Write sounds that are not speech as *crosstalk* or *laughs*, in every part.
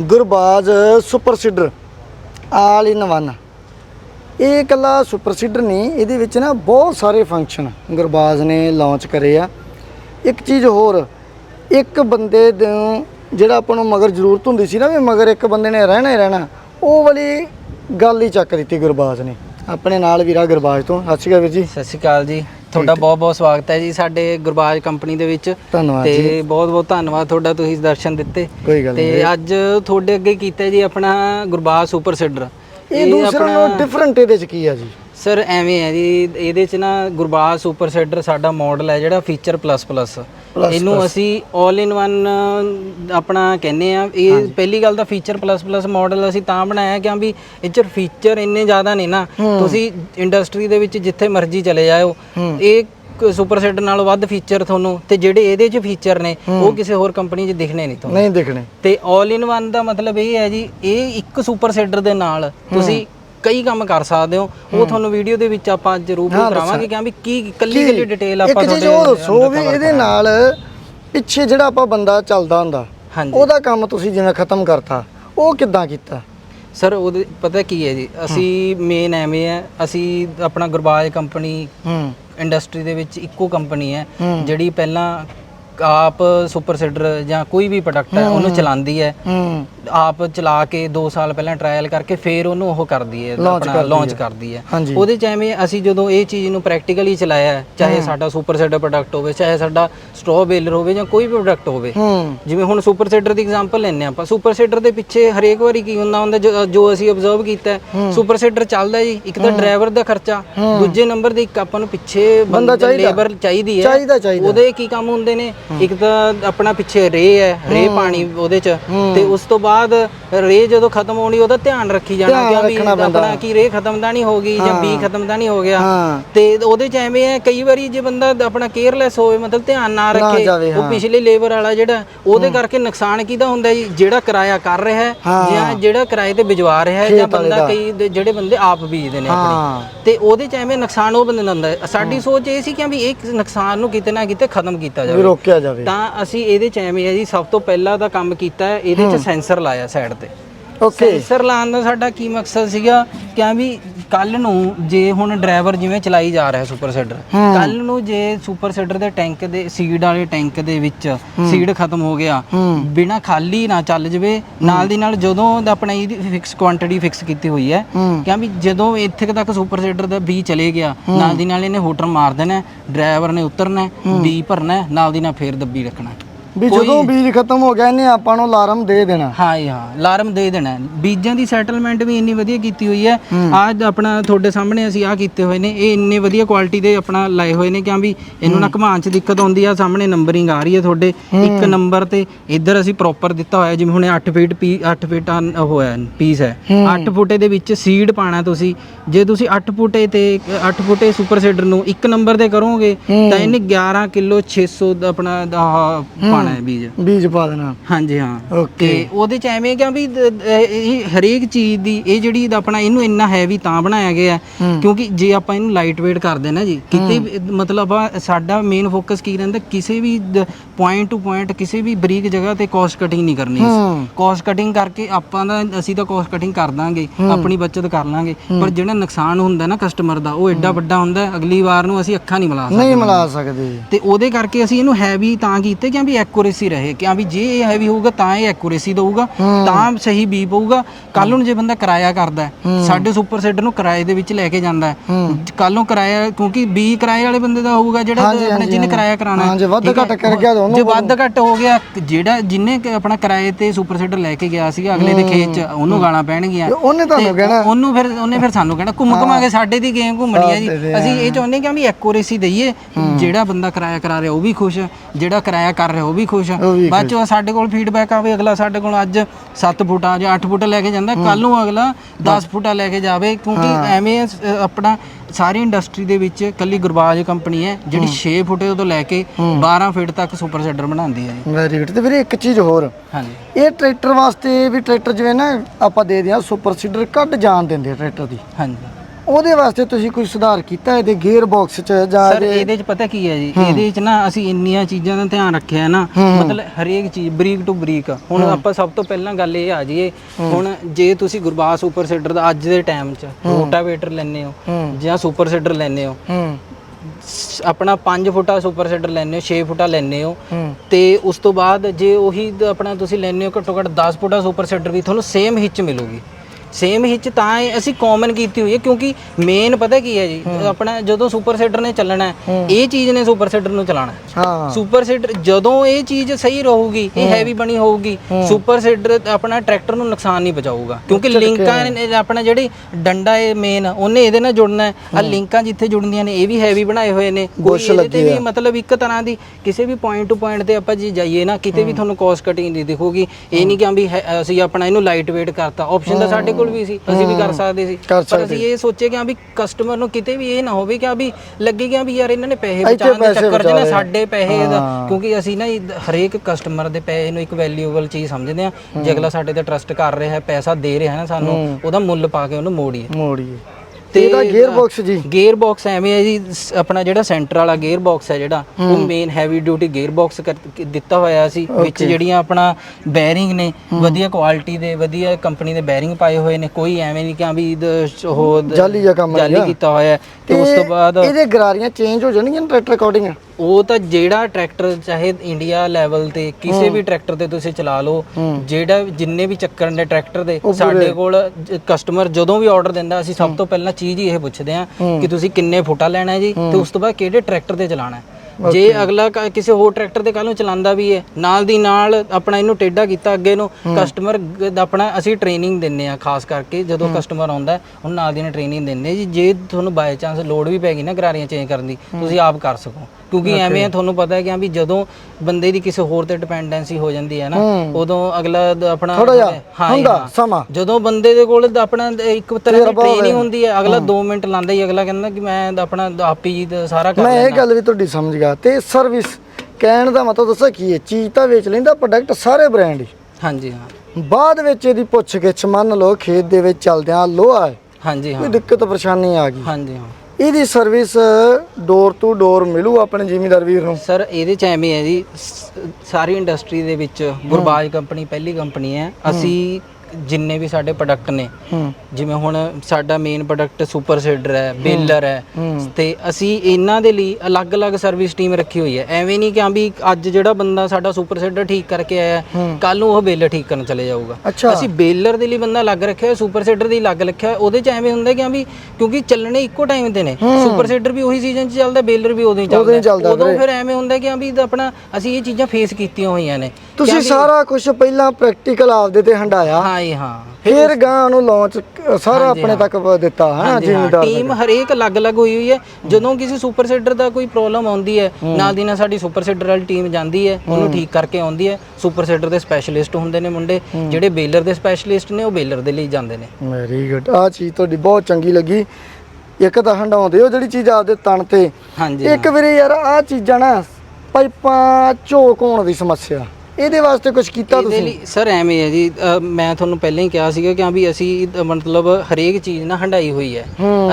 Gurbaz super seeder all in one. ਇਹ ਇਕੱਲਾ super seeder ਨਹੀਂ, ਇਹਦੇ ਵਿੱਚ ਨਾ ਬਹੁਤ ਸਾਰੇ ਫੰਕਸ਼ਨ ਗੁਰਬਾਜ ਨੇ ਲਾਂਚ ਕਰੇ ਆ। ਇੱਕ ਚੀਜ਼ ਹੋਰ, ਇੱਕ ਬੰਦੇ ਨੂੰ ਜਿਹੜਾ ਆਪਾਂ ਨੂੰ ਮਗਰ ਜ਼ਰੂਰਤ ਹੁੰਦੀ ਸੀ ਨਾ ਵੀ ਮਗਰ ਇੱਕ ਬੰਦੇ ਨੇ ਰਹਿਣਾ ਹੀ ਰਹਿਣਾ, ਉਹ ਵਾਲੀ ਗੱਲ ਹੀ ਚੱਕ ਦਿੱਤੀ ਗੁਰਬਾਜ ਨੇ। ਆਪਣੇ ਨਾਲ ਵੀਰਾ ਗੁਰਬਾਜ ਤੋਂ। ਸਤਿ ਸ਼੍ਰੀ ਅਕਾਲ ਵੀਰ ਜੀ। ਸਤਿ ਸ਼੍ਰੀ ਅਕਾਲ ਜੀ। ਤੁਹਾਡਾ ਬਹੁਤ ਬਹੁਤ ਸਵਾਗਤ ਹੈ ਜੀ ਸਾਡੇ ਗੁਰਬਾਜ ਕੰਪਨੀ ਦੇ ਵਿੱਚ। ਧੰਨਵਾਦ ਤੇ ਬਹੁਤ ਬਹੁਤ ਧੰਨਵਾਦ ਤੁਹਾਡਾ ਤੁਸੀਂ ਦਰਸ਼ਨ ਦਿੱਤੇ। ਕੋਈ ਗੱਲ ਨਹੀਂ ਤੇ ਅੱਜ ਤੁਹਾਡੇ ਅੱਗੇ ਕੀਤਾ ਜੀ ਆਪਣਾ ਗੁਰਬਾਜ ਸੁਪਰ ਸੀਡਰ। ਇਹ ਦੂਸਰਾ ਨੂੰ ਡਿਫਰੈਂਟ ਇਹਦੇ ਚ ਕੀ ਆ ਜੀ? ਸਰ ਐਵੇਂ ਹੈ ਜੀ ਇਹਦੇ ਚ ਨਾ ਗੁਰਬਾਜ ਸੁਪਰ ਸੀਡਰ ਸਾਡਾ ਮਾਡਲ ਹੈ ਜਿਹੜਾ ਫੀਚਰ ਪਲੱਸ ਪਲੱਸ ਇਹਨੂੰ ਅਸੀਂ 올 ਇਨ ਵਨ ਆਪਣਾ ਕਹਿੰਦੇ ਆ ਇਹ ਪਹਿਲੀ ਗੱਲ ਤਾਂ ਫੀਚਰ ਪਲੱਸ ਪਲੱਸ ਮਾਡਲ ਅਸੀਂ ਤਾਂ ਬਣਾਇਆ ਕਿਉਂਕਿ ਇਹ ਚ ਫੀਚਰ ਇੰਨੇ ਜ਼ਿਆਦਾ ਨਹੀਂ ਨਾ ਤੁਸੀਂ ਇੰਡਸਟਰੀ ਦੇ ਵਿੱਚ ਜਿੱਥੇ ਮਰਜ਼ੀ ਚਲੇ ਜਾਓ ਇਹ ਸੁਪਰ ਸੀਡਰ ਨਾਲੋਂ ਵੱਧ ਫੀਚਰ ਤੁਹਾਨੂੰ ਤੇ ਜਿਹੜੇ ਇਹਦੇ ਚ ਫੀਚਰ ਨੇ ਉਹ ਕਿਸੇ ਹੋਰ ਕੰਪਨੀ 'ਚ ਦਿਖਣੇ ਨਹੀਂ ਤੁਹਾਨੂੰ। ਨਹੀਂ ਦਿਖਣੇ। ਤੇ 올 ਇਨ ਵਨ ਦਾ ਮਤਲਬ ਇਹ ਹੈ ਜੀ ਇਹ ਇੱਕ ਸੁਪਰ ਸੀਡਰ ਦੇ ਨਾਲ ਤੁਸੀਂ ਕਈ ਕੰਮ ਕਰ ਸਕਦੇ ਹੋ ਉਹ ਤੁਹਾਨੂੰ ਵੀਡੀਓ ਦੇ ਵਿੱਚ ਆਪਾਂ ਜ਼ਰੂਰ ਕਰਾਵਾਂਗੇ ਕਿ ਵੀ ਕੀ ਕੱਲੀ ਕੱਲੀ ਡਿਟੇਲ ਆਪਾਂ ਇੱਕ ਚੀਜ਼ ਹੋਰ ਦੱਸੋ ਵੀ ਇਹਦੇ ਨਾਲ ਪਿੱਛੇ ਜਿਹੜਾ ਆਪਾਂ ਬੰਦਾ ਚੱਲਦਾ ਹੁੰਦਾ ਉਹਦਾ ਕੰਮ ਤੁਸੀਂ ਜਿਵੇਂ ਖਤਮ ਕਰਤਾ ਉਹ ਕਿੱਦਾਂ ਕੀਤਾ? ਸਰ ਉਹਦੇ ਪਤਾ ਕੀ ਹੈ ਜੀ ਅਸੀਂ ਮੇਨ ਐਵੇਂ ਹੈ ਅਸੀਂ ਆਪਣਾ ਗੁਰਬਾਜ ਕੰਪਨੀ ਹੂੰ। ਇੰਡਸਟਰੀ ਦੇ ਵਿੱਚ ਇੱਕੋ ਕੰਪਨੀ ਹੈ। ਜਿਹੜੀ ਪਹਿਲਾਂ ਆਪ ਸੁਪਰ ਸੀਡਰ ਜਾਂ ਕੋਈ ਵੀ ਪ੍ਰੋਡਕਟ ਹੈ ਉਹਨੂੰ ਚਲਾਉਂਦੀ ਹੈ। ਆਪ ਚਲਾ ਕੇ 2 ਸਾਲ ਪਹਿਲਾਂ ਟ੍ਰਾਇਲ ਕਰਕੇ ਫਿਰ ਉਹਨੂੰ ਉਹ ਕਰਦੀ ਹੈ ਆਪਣਾ ਲਾਂਚ ਕਰਦੀ ਹੈ। ਉਹਦੇ ਚ ਐਵੇਂ ਅਸੀਂ ਜਦੋਂ ਇਹ ਚੀਜ਼ ਨੂੰ ਪ੍ਰੈਕਟੀਕਲੀ ਚਲਾਇਆ ਚਾਹੇ ਸਾਡਾ ਸੁਪਰ ਸੀਡਰ ਪ੍ਰੋਡਕਟ ਹੋਵੇ ਚਾਹੇ ਸਾਡਾ ਸਟ੍ਰੋ ਬੇਲਰ ਹੋਵੇ ਜਾਂ ਕੋਈ ਵੀ ਪ੍ਰੋਡਕਟ ਹੋਵੇ। ਜਿਵੇਂ ਹੁਣ ਸੁਪਰ ਸੀਡਰ ਦੀ ਐਗਜ਼ਾਮਪਲ ਲੈਂਦੇ ਆਪਾਂ। ਸੁਪਰ ਸੀਡਰ ਦੇ ਪਿੱਛੇ ਹਰੇਕ ਵਾਰੀ ਕੀ ਹੁੰਦਾ ਹੁੰਦਾ ਜੋ- ਅਸੀਂ ਆਬਜ਼ਰਵ ਕੀਤਾ ਸੁਪਰ ਸੀਡਰ ਚੱਲਦਾ ਜੀ ਇੱਕ ਤਾਂ ਡਰਾਈਵਰ ਦਾ ਖਰਚਾ ਦੂਜੇ ਨੰਬਰ ਦੇ ਇੱਕ ਆਪਾਂ ਨੂੰ ਪਿੱਛੇ ਬੰਦਾ ਲੇਬਰ ਚਾਹੀਦੀ। ਹੈ। ਉਹਦੇ ਕੀ ਕੰਮ ਹੁੰਦੇ ਨੇ? ਇੱਕ ਤਾਂ ਆਪਣਾ ਪਿੱਛੇ ਰੇ ਹੈ ਰੇ ਪਾਣੀ ਉਹਦੇ ਚ। ਤੇ ਉਸ ਤੋਂ ਬਾਅਦ ਰੇ ਜਦੋਂ ਖਤਮ ਹੋਣੀ ਉਹਦਾ ਧਿਆਨ ਰੱਖੀ ਜਾਣਾ ਕਿ ਵੀ ਆਪਣਾ ਕੀ ਰੇ ਖਤਮ ਤਾਂ ਨਹੀਂ ਹੋ ਗਈ ਜਾਂ ਬੀ ਖਤਮ ਤਾਂ ਨਹੀਂ ਹੋ ਗਿਆ। ਤੇ ਉਹਦੇ ਚ ਐਵੇਂ ਹੈ ਕਈ ਵਾਰੀ ਜੇ ਬੰਦਾ ਆਪਣਾ ਕੇਅਰਲੈਸ ਹੋਵੇ ਮਤਲਬ ਧਿਆਨ ਨਾ ਰੱਖੇ ਉਹ ਪਿਛਲੇ ਲੇਬਰ ਵਾਲਾ ਜਿਹੜਾ ਉਹਦੇ ਕਰਕੇ ਨੁਕਸਾਨ ਕਿਹਦਾ ਹੁੰਦਾ ਜੀ? ਜਿਹੜਾ ਕਿਰਾਇਆ ਕਰ ਰਿਹਾ ਹੈ ਜਾਂ ਜਿਹੜਾ ਕਿਰਾਏ ਤੇ ਭਿਜਵਾ ਰਿਹਾ ਹੈ ਜਾਂ ਬੰਦਾ ਕਈ ਜਿਹੜੇ ਬੰਦੇ ਆਪ ਬੀਜਦੇ ਨੇ ਆਪਣੇ। ਤੇ ਉਹਦੇ ਚ ਐਵੇਂ ਨੁਕਸਾਨ ਉਹ ਬੰਦੇ ਨੂੰ ਹੁੰਦਾ ਸਾਡੀ ਸੋਚ ਇਹ ਸੀ ਕਿ ਵੀ ਇਹ ਨੁਕਸਾਨ ਨੂੰ ਕਿਤੇ ਨਾ ਕਿਤੇ ਖਤਮ ਕੀਤਾ ਜਾਵੇ। ਜਾਵੇ। ਤਾਂ ਅਸੀਂ ਇਹਦੇ ਚ ਐਵੇਂ ਹੈ ਜੀ ਸਭ ਤੋਂ ਪਹਿਲਾਂ ਦਾ ਕੰਮ ਕੀਤਾ ਹੈ ਇਹਦੇ ਚ ਸੈਂਸਰ ਲਾਇਆ ਸਾਈਡ ਤੇ। ਓਕੇ ਸੈਂਸਰ ਲਾਉਣ ਦਾ ਸਾਡਾ ਕੀ ਮਕਸਦ ਸੀਗਾ ਕਿ ਵੀ ਕੱਲ ਨੂੰ ਜੇ ਹੁਣ ਡਰਾਈਵਰ ਜਿਵੇਂ ਚਲਾਈ ਜਾ ਰਿਹਾ ਸੁਪਰ ਸੀਡਰ ਕੱਲ ਨੂੰ ਜੇ ਸੁਪਰ ਸੀਡਰ ਦੇ ਟੈਂਕ ਦੇ ਸੀਡ ਵਾਲੇ ਟੈਂਕ ਦੇ ਵਿੱਚ ਸੀਡ ਖਤਮ ਹੋ ਗਿਆ ਬਿਨਾ ਖਾਲੀ ਨਾ ਚੱਲ ਜਵੇ ਨਾਲ ਦੀ ਨਾਲ ਜਦੋਂ ਦਾ ਆਪਣਾ ਇਹਦੀ ਫਿਕਸ ਕੁਆਂਟੀਟੀ ਫਿਕਸ ਕੀਤੀ ਹੋਈ ਹੈ ਕਿ ਵੀ ਜਦੋਂ ਇੱਥੇ ਤੱਕ ਸੁਪਰ ਸੀਡਰ ਦਾ ਬੀ ਚਲੇ ਗਿਆ ਨਾਲ ਦੀ ਨਾਲ ਇਹਨੇ ਹੋਟਰ ਮਾਰ ਦੇਣਾ ਡਰਾਈਵਰ ਨੇ ਉਤਰਨਾ ਬੀ ਭਰਨਾ ਨਾਲ ਦੀ ਨਾਲ ਫੇਰ ਦੱਬੀ ਰੱਖਣਾ। ਵੀ ਜਦੋਂ ਬੀਜ ਖਤਮ ਹੋ ਗਿਆ ਇਹਨੇ ਆਪਾਂ ਨੂੰ ਅਲਾਰਮ ਦੇ ਦੇਣਾ। ਹਾਂ ਜੀ ਹਾਂ ਅਲਾਰਮ ਦੇ ਦੇਣਾ। ਬੀਜਾਂ ਦੀ ਸੈਟਲਮੈਂਟ ਵੀ ਇੰਨੀ ਵਧੀਆ ਕੀਤੀ ਹੋਈ ਹੈ। ਆਹ ਆਪਣਾ ਤੁਹਾਡੇ ਸਾਹਮਣੇ ਅਸੀਂ ਆਹ ਕੀਤੇ ਹੋਏ ਨੇ। ਇਹ ਇੰਨੇ ਵਧੀਆ ਕੁਆਲਿਟੀ ਦੇ ਆਪਣਾ ਲਾਏ ਹੋਏ ਨੇ ਕਿਉਂ ਵੀ ਇਹਨੂੰ ਨਾ ਘਮਾਉਣ ਚ ਦਿੱਕਤ ਆਉਂਦੀ ਆ। ਸਾਹਮਣੇ ਨੰਬਰਿੰਗ ਆ ਰਹੀ ਹੈ ਤੁਹਾਡੇ। ਇੱਕ ਨੰਬਰ ਤੇ ਇੱਧਰ ਅਸੀਂ ਪ੍ਰੋਪਰ ਦਿੱਤਾ ਹੋਇਆ। ਜਿਵੇਂ ਹੁਣੇ 8 ਫੀਟ ਪੀ 8 ਫੀਟ ਹੋਇਆ ਪੀਸ ਹੈ 8 ਫੁੱਟੇ ਦੇ ਵਿੱਚ ਸੀਡ ਪਾਣਾ ਤੁਸੀਂ। ਜੇ ਤੁਸੀਂ 8 ਫੁੱਟੇ ਤੇ 8 ਫੁੱਟੇ ਸੁਪਰ ਸੀਡਰ ਨੂੰ ਇੱਕ ਨੰਬਰ ਤੇ ਕਰੋਗੇ ਤਾਂ ਇਹਨੇ 11 ਕਿਲੋ 600 ਦਾ ਆਪਣਾ ਪਾਣਾ ਹੈ ਬੀਜ। ਬੀਜ ਪਾ ਦੇਣਾ। ਹਾਂਜੀ ਹਾਂ। ਓਕੇ। ਉਹਦੇ ਚ ਐਵੇਂ ਕਿ ਵੀ ਇਹ ਹਰੇਕ ਚੀਜ਼ ਦੀ ਇਹ ਜਿਹੜੀ ਆਪਣਾ ਇਹਨੂੰ ਇੰਨਾ ਹੈਵੀ ਤਾਂ ਬਣਾਇਆ ਗਿਆ ਕਿਉਂਕਿ ਜੇ ਆਪਾਂ ਇਹਨੂੰ ਲਾਈਟ weight ਕਰਦੇ ਨਾ ਜੀ ਕਿਤੇ ਮਤਲਬ ਸਾਡਾ ਮੇਨ ਫੋਕਸ ਕੀ ਰਹਿੰਦਾ ਕਿਸੇ ਵੀ ਪੁਆਇੰਟ ਟੂ ਪੁਆਇੰਟ ਕਿਸੇ ਵੀ ਬਰੀਕ ਜਗ੍ਹਾ ਤੇ ਕਾਸਟ ਕਟਿੰਗ ਨਹੀਂ ਕਰਨੀ ਕਾਸਟ ਕਟਿੰਗ ਕਰਕੇ ਆਪਾਂ ਦਾ ਅਸੀਂ ਤਾਂ ਕਾਸਟ ਕਟਿੰਗ ਕਰ ਦਾਂਗੇ ਆਪਣੀ ਬਚਤ ਕਰ ਲਾਂਗੇ। ਪਰ ਜਿਹੜਾ ਨੁਕਸਾਨ ਹੁੰਦਾ ਨਾ ਕਸਟਮਰ ਦਾ ਉਹ ਐਡਾ ਵੱਡਾ ਹੁੰਦਾ ਅਗਲੀ ਵਾਰ ਨੂੰ ਅਸੀਂ ਅੱਖਾਂ ਨਹੀਂ ਮਿਲਾ ਸਕਦੇ। ਨਹੀਂ ਮਿਲਾ ਸਕਦੇ ਤੇ ਉਹਦੇ ਕਰਕੇ ਅਸੀਂ ਇਹਨੂੰ ਹੈਵੀ ਤਾਂ ਕੀਤੇ ਕਿ ਵੀ ਐਕੂਰੇਸੀ ਰਹੇ ਕਿ ਵੀ ਜੇ ਇਹ ਹੈਵੀ ਹੋਊਗਾ ਤਾਂ ਇਹ ਐਕੂਰੇਸੀ ਦਊਗਾ ਤਾਂ ਸਹੀ ਬੀ ਪਊਗਾ ਕੱਲ ਨੂੰ ਜੇ ਬੰਦਾ ਕਿਰਾਇਆ ਕਰਦਾ ਸਾਡੇ ਸੁਪਰ ਸੀਡਰ ਨੂੰ ਕਿਰਾਏ ਦੇ ਵਿੱਚ ਲੈ ਕੇ ਜਾਂਦਾ ਕੱਲ ਨੂੰ ਕਿਰਾਇਆ ਕਿਉਂਕਿ ਬੀ ਕਿਰਾਏ ਵਾਲੇ ਬੰਦੇ ਦਾ ਹੋਊਗਾ ਜਿਹੜਾ ਆਪਣੇ ਜਿਹਨੇ ਕਿਰਾਇਆ ਕਰਾਣਾ ਹੈ। ਜੇ ਵੱਧ ਘੱਟ ਕਰ ਗਿਆ ਉਹਨੂੰ ਜੇ ਵੱਧ ਘੱਟ ਹੋ ਗਿਆ ਜਿਹੜਾ ਜਿਹਨੇ ਆਪਣਾ ਕਿਰਾਏ ਤੇ ਸੁਪਰ ਸੀਡਰ ਲੈ ਕੇ ਗਿਆ ਸੀਗਾ ਅਗਲੇ ਦੇ ਖੇਤ 'ਚ ਉਹਨੂੰ ਗਾਲਾਂ ਪੈਣਗੀਆਂ। ਉਹਨੇ ਤੁਹਾਨੂੰ ਕਹਿਣਾ? ਉਹਨੂੰ ਫਿਰ ਉਹਨੇ ਫਿਰ ਸਾਨੂੰ ਕਹਿਣਾ ਘੁੰਮ ਘੁਮਾ ਕੇ ਸਾਡੇ ਦੀ ਗੇਮ ਘੁੰਮਣੀ ਹੈ ਜੀ। ਅਸੀਂ ਇਹ ਚਾਹੁੰਦੇ ਕਿ ਵੀ ਐਕੂਰੇਸੀ ਦਈਏ। ਜਿਹੜਾ ਬੰਦਾ ਕਿਰਾਇਆ ਕਰਾ ਰਿਹਾ ਉਹ ਵੀ ਖੁਸ਼ ਜਿਹੜਾ ਕਿਰਾਇਆ ਕਰ ਰਿਹਾ ਉਹ ਵੀ ਖੁਸ਼ ਉਹ ਵੀ ਬਾਅਦ ਚੋਂ ਸਾਡੇ ਕੋਲ ਫੀਡਬੈਕ ਆਵੇ ਅਗਲਾ ਸਾਡੇ ਕੋਲ ਅੱਜ 7 ਫੁੱਟਾ ਜਾਂ 8 ਫੁੱਟ ਲੈ ਕੇ ਜਾਂਦਾ ਕੱਲ ਨੂੰ ਅਗਲਾ 10 ਫੁੱਟਾ ਲੈ ਕੇ ਜਾਵੇ ਕਿਉਂਕਿ ਐਵੇਂ ਆਪਣਾ ਸਾਰੀ ਇੰਡਸਟਰੀ ਦੇ ਵਿੱਚ ਕੱਲੀ ਗੁਰਬਾਜ ਕੰਪਨੀ ਹੈ ਜਿਹੜੀ 6 ਫੁੱਟ ਤੋਂ ਲੈ ਕੇ 12 ਫੀਟ ਤੱਕ ਸੁਪਰ ਸੀਡਰ ਬਣਾਉਂਦੀ ਹੈ ਜੀ। ਵੈਰੀ ਗੁੱਡ ਤੇ ਵੀਰੇ ਇੱਕ ਚੀਜ਼ ਹੋਰ। ਹਾਂਜੀ। ਇਹ ਟਰੈਕਟਰ ਵਾਸਤੇ ਵੀ ਟਰੈਕਟਰ ਜਿਵੇਂ ਨਾ ਆਪਾਂ ਦੇ ਦਿਆਂ ਸੁਪਰ ਸੀਡਰ ਕੱਢ ਜਾਣ ਦਿੰਦੇ ਆ ਟਰੈਕਟਰ ਦੀ। ਹਾਂਜੀ। ਉਹਦੇ ਵਾਸਤੇ ਤੁਸੀਂ ਕੋਈ ਸੁਧਾਰ ਕੀਤਾ ਇਹਦੇ ਗੇਅਰ ਬਾਕਸ 'ਚ ਜਾਂ ਸਰ ਇਹਦੇ ਚ ਪਤਾ ਕੀ ਹੈ ਜੀ? ਇਹਦੇ ਚ ਨਾ ਅਸੀਂ ਇੰਨੀਆਂ ਚੀਜ਼ਾਂ ਦਾ ਧਿਆਨ ਰੱਖਿਆ ਹੈ। ਨਾ ਮਤਲਬ ਹਰੇਕ ਚੀਜ਼ ਬਰੀਕ ਟੂ ਬਰੀਕ। ਹੁਣ ਆਪਾਂ ਸਭ ਤੋਂ ਪਹਿਲਾਂ ਗੱਲ ਇਹ ਆ ਜੀਏ ਹੁਣ ਜੇ ਤੁਸੀਂ ਗੁਰਬਾਸ ਸੁਪਰ ਸੀਡਰ ਦਾ ਅੱਜ ਦੇ ਟਾਈਮ 'ਚ ਰੋਟਾਵੇਟਰ ਲੈਨੇ ਹੋ ਜਾਂ ਸੁਪਰ ਸੀਡਰ ਲੈਨੇ ਹੋ ਹੂੰ। ਸ- ਆਪਣਾ 5 ਫੁੱਟਾ ਸੁਪਰ ਸੀਡਰ ਲੈਨੇ ਹੋ 6 ਫੁੱਟਾ ਲੈਨੇ ਹੋ ਹੂੰ। ਤੇ ਉਸ ਤੋਂ ਬਾਅਦ ਜੇ ਉਹੀ ਦ- ਆਪਣਾ ਤੁਸੀਂ ਲੈਨੇ ਹੋ ਘੱਟੋ ਘੱਟ 10 ਫੁੱਟਾ ਸੁਪਰ ਸੀਡਰ ਵੀ ਤੁਹਾਨੂੰ ਸੇਮ ਹਿੱਚ ਮਿਲੂਗੀ। ਸੇਮ ਹਿੱਚ ਤਾਂ ਇਹ ਅਸੀਂ ਕਾਮਨ ਕੀਤੀ ਹੋਈ ਹੈ ਕਿਉਂਕਿ ਮੇਨ ਪਤਾ ਕੀ ਹੈ ਜੀ ਆਪਣਾ ਜਦੋਂ ਸੁਪਰ ਸੀਡਰ ਨੇ ਚੱਲਣਾ ਹੈ ਇਹ ਚੀਜ਼ ਨੇ ਸੁਪਰ ਸੀਡਰ ਨੂੰ ਚਲਾਉਣਾ ਹੈ। ਸੁਪਰ ਸੀਡਰ ਜਦੋਂ ਇਹ ਚੀਜ਼ ਸਹੀ ਰਹੂਗੀ ਇਹ ਹੈਵੀ ਬਣੀ ਹੋਊਗੀ ਸੁਪਰ ਸੀਡਰ ਆਪਣਾ ਟਰੈਕਟਰ ਨੂੰ ਨੁਕਸਾਨ ਨਹੀਂ ਪਹੁੰਚਾਊਗਾ ਕਿਉਂਕਿ ਲਿੰਕਾਂ ਨੇ ਆਪਣਾ ਜਿਹੜੀ ਡੰਡਾ ਹੈ ਮੇਨ ਉਹਨੇ ਇਹਦੇ ਨਾਲ ਜੁੜਨਾ ਹੈ। ਆ ਲਿੰਕਾਂ ਜਿੱਥੇ ਜੁੜਦੀਆਂ ਨੇ ਇਹ ਵੀ ਹੈਵੀ ਬਣਾਏ ਹੋਏ ਨੇ। ਕੋਈ ਇਹਦੇ ਤੇ ਵੀ ਮਤਲਬ ਇੱਕ ਤਰ੍ਹਾਂ ਦੀ ਕਿਸੇ ਵੀ ਪੁਆਇੰਟ ਟੂ ਪੁਆਇੰਟ ਤੇ ਆਪਾਂ ਜੇ ਜਾਈਏ ਨਾ ਕਿਤੇ ਵੀ ਤੁਹਾਨੂੰ ਕਾਸਟ ਕਟਿੰਗ ਨਹੀਂ ਦਿਖੂਗੀ। ਇਹ ਨਹੀਂ ਕਿ ਵੀ ਹੈ- ਅਸੀਂ ਆਪਣਾ ਇਹਨੂੰ ਲਾਈਟ weight ਕਰਤਾ। ਆਪਸ਼ਨ ਤਾਂ ਸਾਡੇ ਕੋਲ ਵੀ ਸੀ ਅਸੀਂ ਵੀ ਕਰ ਸਕਦੇ ਸੀ। ਪਰ ਅਸੀਂ ਇਹ ਸੋਚੇ ਕਿ ਆ ਵੀ ਕਸਟਮਰ ਨੂੰ ਕਿਤੇ ਵੀ ਇਹ ਨਾ ਹੋਵੇ ਕਿ ਆ ਵੀ ਲੱਗੇ ਕਿ ਆ ਵੀ ਯਾਰ ਇਹਨਾਂ ਨੇ ਪੈਸੇ ਬਚਾਉਣ ਦੇ ਚੱਕਰ 'ਚ ਨਾ ਸਾਡੇ ਪੈਸੇ ਦਾ ਕਿਉਂਕਿ ਅਸੀਂ ਨਾ ਹਰੇਕ ਕਸਟਮਰ ਦੇ ਪੈਸੇ ਨੂੰ ਇੱਕ ਵੈਲਿਊਏਬਲ ਚੀਜ਼ ਸਮਝਦੇ ਆ ਜੇ ਅਗਲਾ ਸਾਡੇ ਤੇ ਟਰਸਟ ਕਰ ਰਿਹਾ ਹੈ ਪੈਸਾ ਦੇ ਰਿਹਾ ਹੈ ਨਾ ਸਾਨੂੰ ਉਹਦਾ ਮੁੱਲ ਪਾ ਕੇ ਉਹਨੂੰ ਮੋੜੀਏ। ਮੋੜੀਏ। ਤੇ ਇਹਦਾ ਗੇਅਰ ਬਾਕਸ ਜੀ। ਗੇਅਰ ਬਾਕਸ ਐਵੇਂ ਹੈ ਜੀ ਆਪਣਾ ਜਿਹੜਾ ਸੈਂਟਰ ਵਾਲਾ ਗੇਅਰ ਬਾਕਸ ਹੈ ਜਿਹੜਾ ਉਹ main heavy duty gear box ਦਿੱਤਾ ਹੋਇਆ ਸੀ ਵਿੱਚ ਜਿਹੜੀਆਂ ਆਪਣਾ ਬੈਰਿੰਗ ਨੇ ਵਧੀਆ ਕੁਆਲਿਟੀ ਦੇ ਵਧੀਆ ਕੰਪਨੀ ਦੇ ਬੈਰਿੰਗ ਪਾਏ ਹੋਏ ਨੇ ਕੋਈ ਐਵੇਂ ਨਹੀਂ ਕਿ ਆ ਵੀ ਉਹ ਜਾਲੀ ਜਿਹਾ ਕੰਮ ਜਾਲੀ ਕੀਤਾ ਹੋਇਆ। ਤੇ ਉਸ ਤੋਂ ਬਾਅਦ ਇਹਦੇ ਗਰਾਰੀਆਂ ਚੇਂਜ ਹੋ ਜਾਣਗੀਆਂ ਟਰੈਕਟਰ ਅਕੋਰਡਿੰਗ ਉਹ ਤਾਂ ਜਿਹੜਾ ਟਰੈਕਟਰ ਚਾਹੇ ਇੰਡੀਆ ਲੈਵਲ ਤੇ ਕਿਸੇ ਵੀ ਟਰੈਕਟਰ ਤੇ ਤੁਸੀਂ ਚਲਾ ਲਓ ਜਿਹੜਾ ਜਿੰਨੇ ਵੀ ਚੱਕਰ ਨੇ ਟਰੈਕਟਰ ਦੇ ਸਾਡੇ ਕੋਲ ਕਸਟਮਰ ਜਦੋਂ ਵੀ ਆਰਡਰ ਦਿੰਦਾ ਅਸੀਂ ਸਭ ਤੋਂ ਪਹਿਲਾਂ ਚੀਜ਼ ਹੀ ਇਹ ਪੁੱਛਦੇ ਹਾਂ ਕਿ ਤੁਸੀਂ ਕਿੰਨੇ ਫੁੱਟਾ ਲੈਣਾ ਹੈ ਜੀ ਤੇ ਉਸ ਤੋਂ ਬਾਅਦ ਕਿਹੜੇ ਟਰੈਕਟਰ ਤੇ ਚਲਾਣਾ ਹੈ। ਜੇ ਅਗਲਾ ਕਿਸੇ ਹੋਰ ਟਰੈਕਟਰ ਤੇ ਕੱਲ ਨੂੰ ਚਲਾਉਂਦਾ ਵੀ ਹੈ ਨਾਲ ਦੀ ਨਾਲ ਆਪਣਾ ਇਹਨੂੰ ਟੇਢਾ ਕੀਤਾ ਅੱਗੇ ਨੂੰ ਕਸਟਮਰ ਆਪਣਾ ਅਸੀਂ ਟ੍ਰੇਨਿੰਗ ਦਿੰਨੇ ਆ ਖਾਸ ਕਰਕੇ ਜਦੋਂ ਕਸਟਮਰ ਆਉਂਦਾ ਉਹਨੂੰ ਨਾਲ ਦੀ ਨਾਲ ਟ੍ਰੇਨਿੰਗ ਦਿੰਨੇ ਜੀ। ਜੇ ਤੁਹਾਨੂੰ ਬਾਈ ਚਾਂਸ ਲੋਡ ਵੀ ਪੈ ਗਈ ਨਾ ਗਰਾਰੀਆਂ ਚੇਂਜ ਕਰਨ ਦੀ ਤੁਸੀਂ ਆਪ ਕਰ ਸਕੋ। ਕਿਉਂਕਿ ਐਵੇਂ ਆ ਤੁਹਾਨੂੰ ਪਤਾ ਹੈ ਕਿ ਆ ਵੀ ਜਦੋਂ ਬੰਦੇ ਦੀ ਕਿਸੇ ਹੋਰ ਤੇ ਡਿਪੈਂਡੈਂਸੀ ਹੋ ਜਾਂਦੀ ਹੈ ਨਾ ਉਦੋਂ ਅਗਲਾ ਆਪਣਾ ਥੋੜਾ ਜਿਹਾ ਹੁੰਦਾ। ਸਮਾਂ। ਜਦੋਂ ਬੰਦੇ ਦੇ ਕੋਲ ਆਪਣਾ ਇੱਕ ਤਰ੍ਹਾਂ ਦੀ ਟ੍ਰੇਨਿੰਗ ਹੁੰਦੀ ਹੈ ਅਗਲਾ 2 ਮਿੰਟ ਲਾਂਦਾ ਹੀ ਅਗਲਾ ਕਹਿੰਦਾ ਕਿ ਮੈਂ ਆਪਣਾ ਆਪੀ ਜੀ ਸਾਰਾ ਕਰ ਮੈਂ ਇਹ ਗੱਲ ਵੀ ਤੁਹਾਡੀ ਸਮਝ ਗਿਆ ਤੇ ਸਰਵਿਸ ਕਹਿਣ ਦਾ ਮਤਲਬ ਦੱਸੋ ਕੀ ਹੈ? ਚੀਜ਼ ਤਾਂ ਵੇਚ ਲੈਂਦਾ ਪ੍ਰੋਡਕਟ ਸਾਰੇ ਬ੍ਰਾਂਡ ਹੀ। ਹਾਂਜੀ ਹਾਂ। ਬਾਅਦ ਵਿੱਚ ਇਹਦੀ ਪੁੱਛ ਗਿੱਛ ਮੰਨ ਲਓ ਖੇਤ ਦੇ ਵਿੱਚ ਚੱਲਦਿਆਂ ਲੋਹਾ ਹਾਂਜੀ ਹਾਂ। ਕੋਈ ਦਿੱਕਤ ਪਰੇਸ਼ਾਨੀ ਆ ਗਈ। ਹਾਂਜੀ ਹਾਂ। ਇਹਦੀ ਸਰਵਿਸ ਡੋਰ ਟੂ ਡੋਰ ਮਿਲੂ ਆਪਣੇ ਜ਼ਿਮੀਂਦਾਰ ਵੀਰ ਨੂੰ? ਸਰ ਇਹਦੇ ਚ ਐਵੇਂ ਹੈ ਜੀ ਸ- ਸਾਰੀ ਇੰਡਸਟਰੀ ਦੇ ਵਿੱਚ ਗੁਰਬਾਜ ਕੰਪਨੀ ਪਹਿਲੀ ਕੰਪਨੀ ਹੈ। ਅਸੀਂ ਜਿੰਨੇ ਵੀ ਸਾਡੇ ਪ੍ਰੋਡਕਟ ਨੇ ਜਿਵੇਂ ਹੁਣ ਸਾਡਾ ਮੇਨ ਪ੍ਰੋਡਕਟ ਸੁਪਰ ਸੀਡਰ ਹੈ ਬੇਲਰ ਹੈ ਤੇ ਅਸੀਂ ਇਹਨਾਂ ਦੇ ਲਈ ਅਲੱਗ-ਅਲੱਗ ਸਰਵਿਸ ਟੀਮ ਰੱਖੀ ਹੋਈ ਹੈ। ਐਵੇਂ ਨਹੀਂ ਕਿ ਆ ਵੀ ਅੱਜ ਜਿਹੜਾ ਬੰਦਾ ਸਾਡਾ ਸੁਪਰ ਸੀਡਰ ਠੀਕ ਕਰਕੇ ਆਇਆ ਕੱਲ ਨੂੰ ਉਹ ਬੇਲਰ ਠੀਕ ਕਰਨ ਚਲੇ ਜਾਊਗਾ। ਅਸੀਂ ਬੇਲਰ ਦੇ ਲਈ ਬੰਦਾ ਅਲੱਗ ਰੱਖਿਆ ਸੁਪਰ ਸੀਡਰ ਦੀ ਅਲੱਗ ਰੱਖਿਆ। ਉਹਦੇ ਚ ਐਵੇਂ ਹੁੰਦਾ ਕਿ ਆ ਵੀ ਕਿਉਂਕਿ ਚੱਲਣੇ ਇੱਕੋ ਟਾਈਮ ਤੇ ਨੇ। ਸੁਪਰ ਸੀਡਰ ਵੀ ਉਹੀ ਸੀਜ਼ਨ 'ਚ ਚੱਲਦਾ ਬੇਲਰ ਵੀ ਉਦੋਂ ਹੀ ਚੱਲਦਾ। ਉਦੋਂ ਫਿਰ ਐਵੇਂ ਹੁੰਦਾ ਕਿ ਆ ਵੀ ਆਪਣਾ ਅਸੀਂ ਇਹ ਚੀਜ਼ਾਂ ਫੇਸ ਕੀਤੀਆਂ ਹੋਈਆਂ ਨੇ। ਤੁਸੀਂ ਸਾਰਾ ਕੁਝ ਪਹਿਲਾਂ ਪ੍ਰੈਕਟੀਕਲ ਆਪਦੇ ਤੇ ਹੰਡਾਇਆ ਹਾਂ ਜੀ ਹਾਂ। ਫਿਰ ਗਾਂ ਨੂੰ ਲਾਂਚ ਸਾਰਾ ਆਪਣੇ ਤੱਕ ਦਿੱਤਾ ਹੈ ਜ਼ਿਮੀਂਦਾਰ ਟੀਮ ਹਰੇਕ ਅਲੱਗ-ਅਲੱਗ ਹੋਈ ਹੋਈ ਹੈ। ਜਦੋਂ ਕਿਸੇ ਸੁਪਰ ਸੀਡਰ ਦਾ ਕੋਈ ਪ੍ਰੋਬਲਮ ਆਉਂਦੀ ਹੈ ਨਾਲ ਦੀ ਨਾਲ ਸਾਡੀ ਸੁਪਰ ਸੀਡਰ ਵਾਲੀ ਟੀਮ ਜਾਂਦੀ ਹੈ ਉਹਨੂੰ ਠੀਕ ਕਰਕੇ ਆਉਂਦੀ ਹੈ। ਸੁਪਰ ਸੀਡਰ ਦੇ ਸਪੈਸ਼ਲਿਸਟ ਹੁੰਦੇ ਨੇ ਮੁੰਡੇ ਜਿਹੜੇ ਬੇਲਰ ਦੇ ਸਪੈਸ਼ਲਿਸਟ ਨੇ ਉਹ ਬੇਲਰ ਦੇ ਲਈ ਜਾਂਦੇ ਨੇ। ਵੈਰੀ ਗੁੱਡ ਆ ਚੀਜ਼ ਤੁਹਾਡੀ ਬਹੁਤ ਚੰਗੀ ਲੱਗੀ। ਇੱਕ ਤਾਂ ਹੰਡਾਉਂਦੇ ਹੋ ਜਿਹੜੀ ਚੀਜ਼ ਆਪਦੇ ਤਣ ਤੇ। ਹਾਂਜੀ ਇੱਕ ਵੀਰੇ ਯਾਰ ਆ ਚੀਜ਼ਾਂ ਨਾ ਪਾਈਪਾਂ ਝੋਕ ਹੋਣ ਦੀ ਸਮੱਸਿਆ। ਇਹਦੇ ਵਾਸਤੇ ਕੁਝ ਕੀਤਾ ਇਹਦੇ ਤੁਸੀਂ? ਲਈ ਸਰ ਐਵੇਂ ਹੈ ਜੀ ਅ, ਮੈਂ ਤੁਹਾਨੂੰ ਪਹਿਲਾਂ ਹੀ ਕਿਹਾ ਸੀਗਾ ਕਿ ਹਾਂ ਵੀ ਅਸੀਂ ਅ, ਮਤਲਬ ਹਰੇਕ ਚੀਜ਼ ਨਾ ਹੰਡਾਈ ਹੋਈ ਹੈ।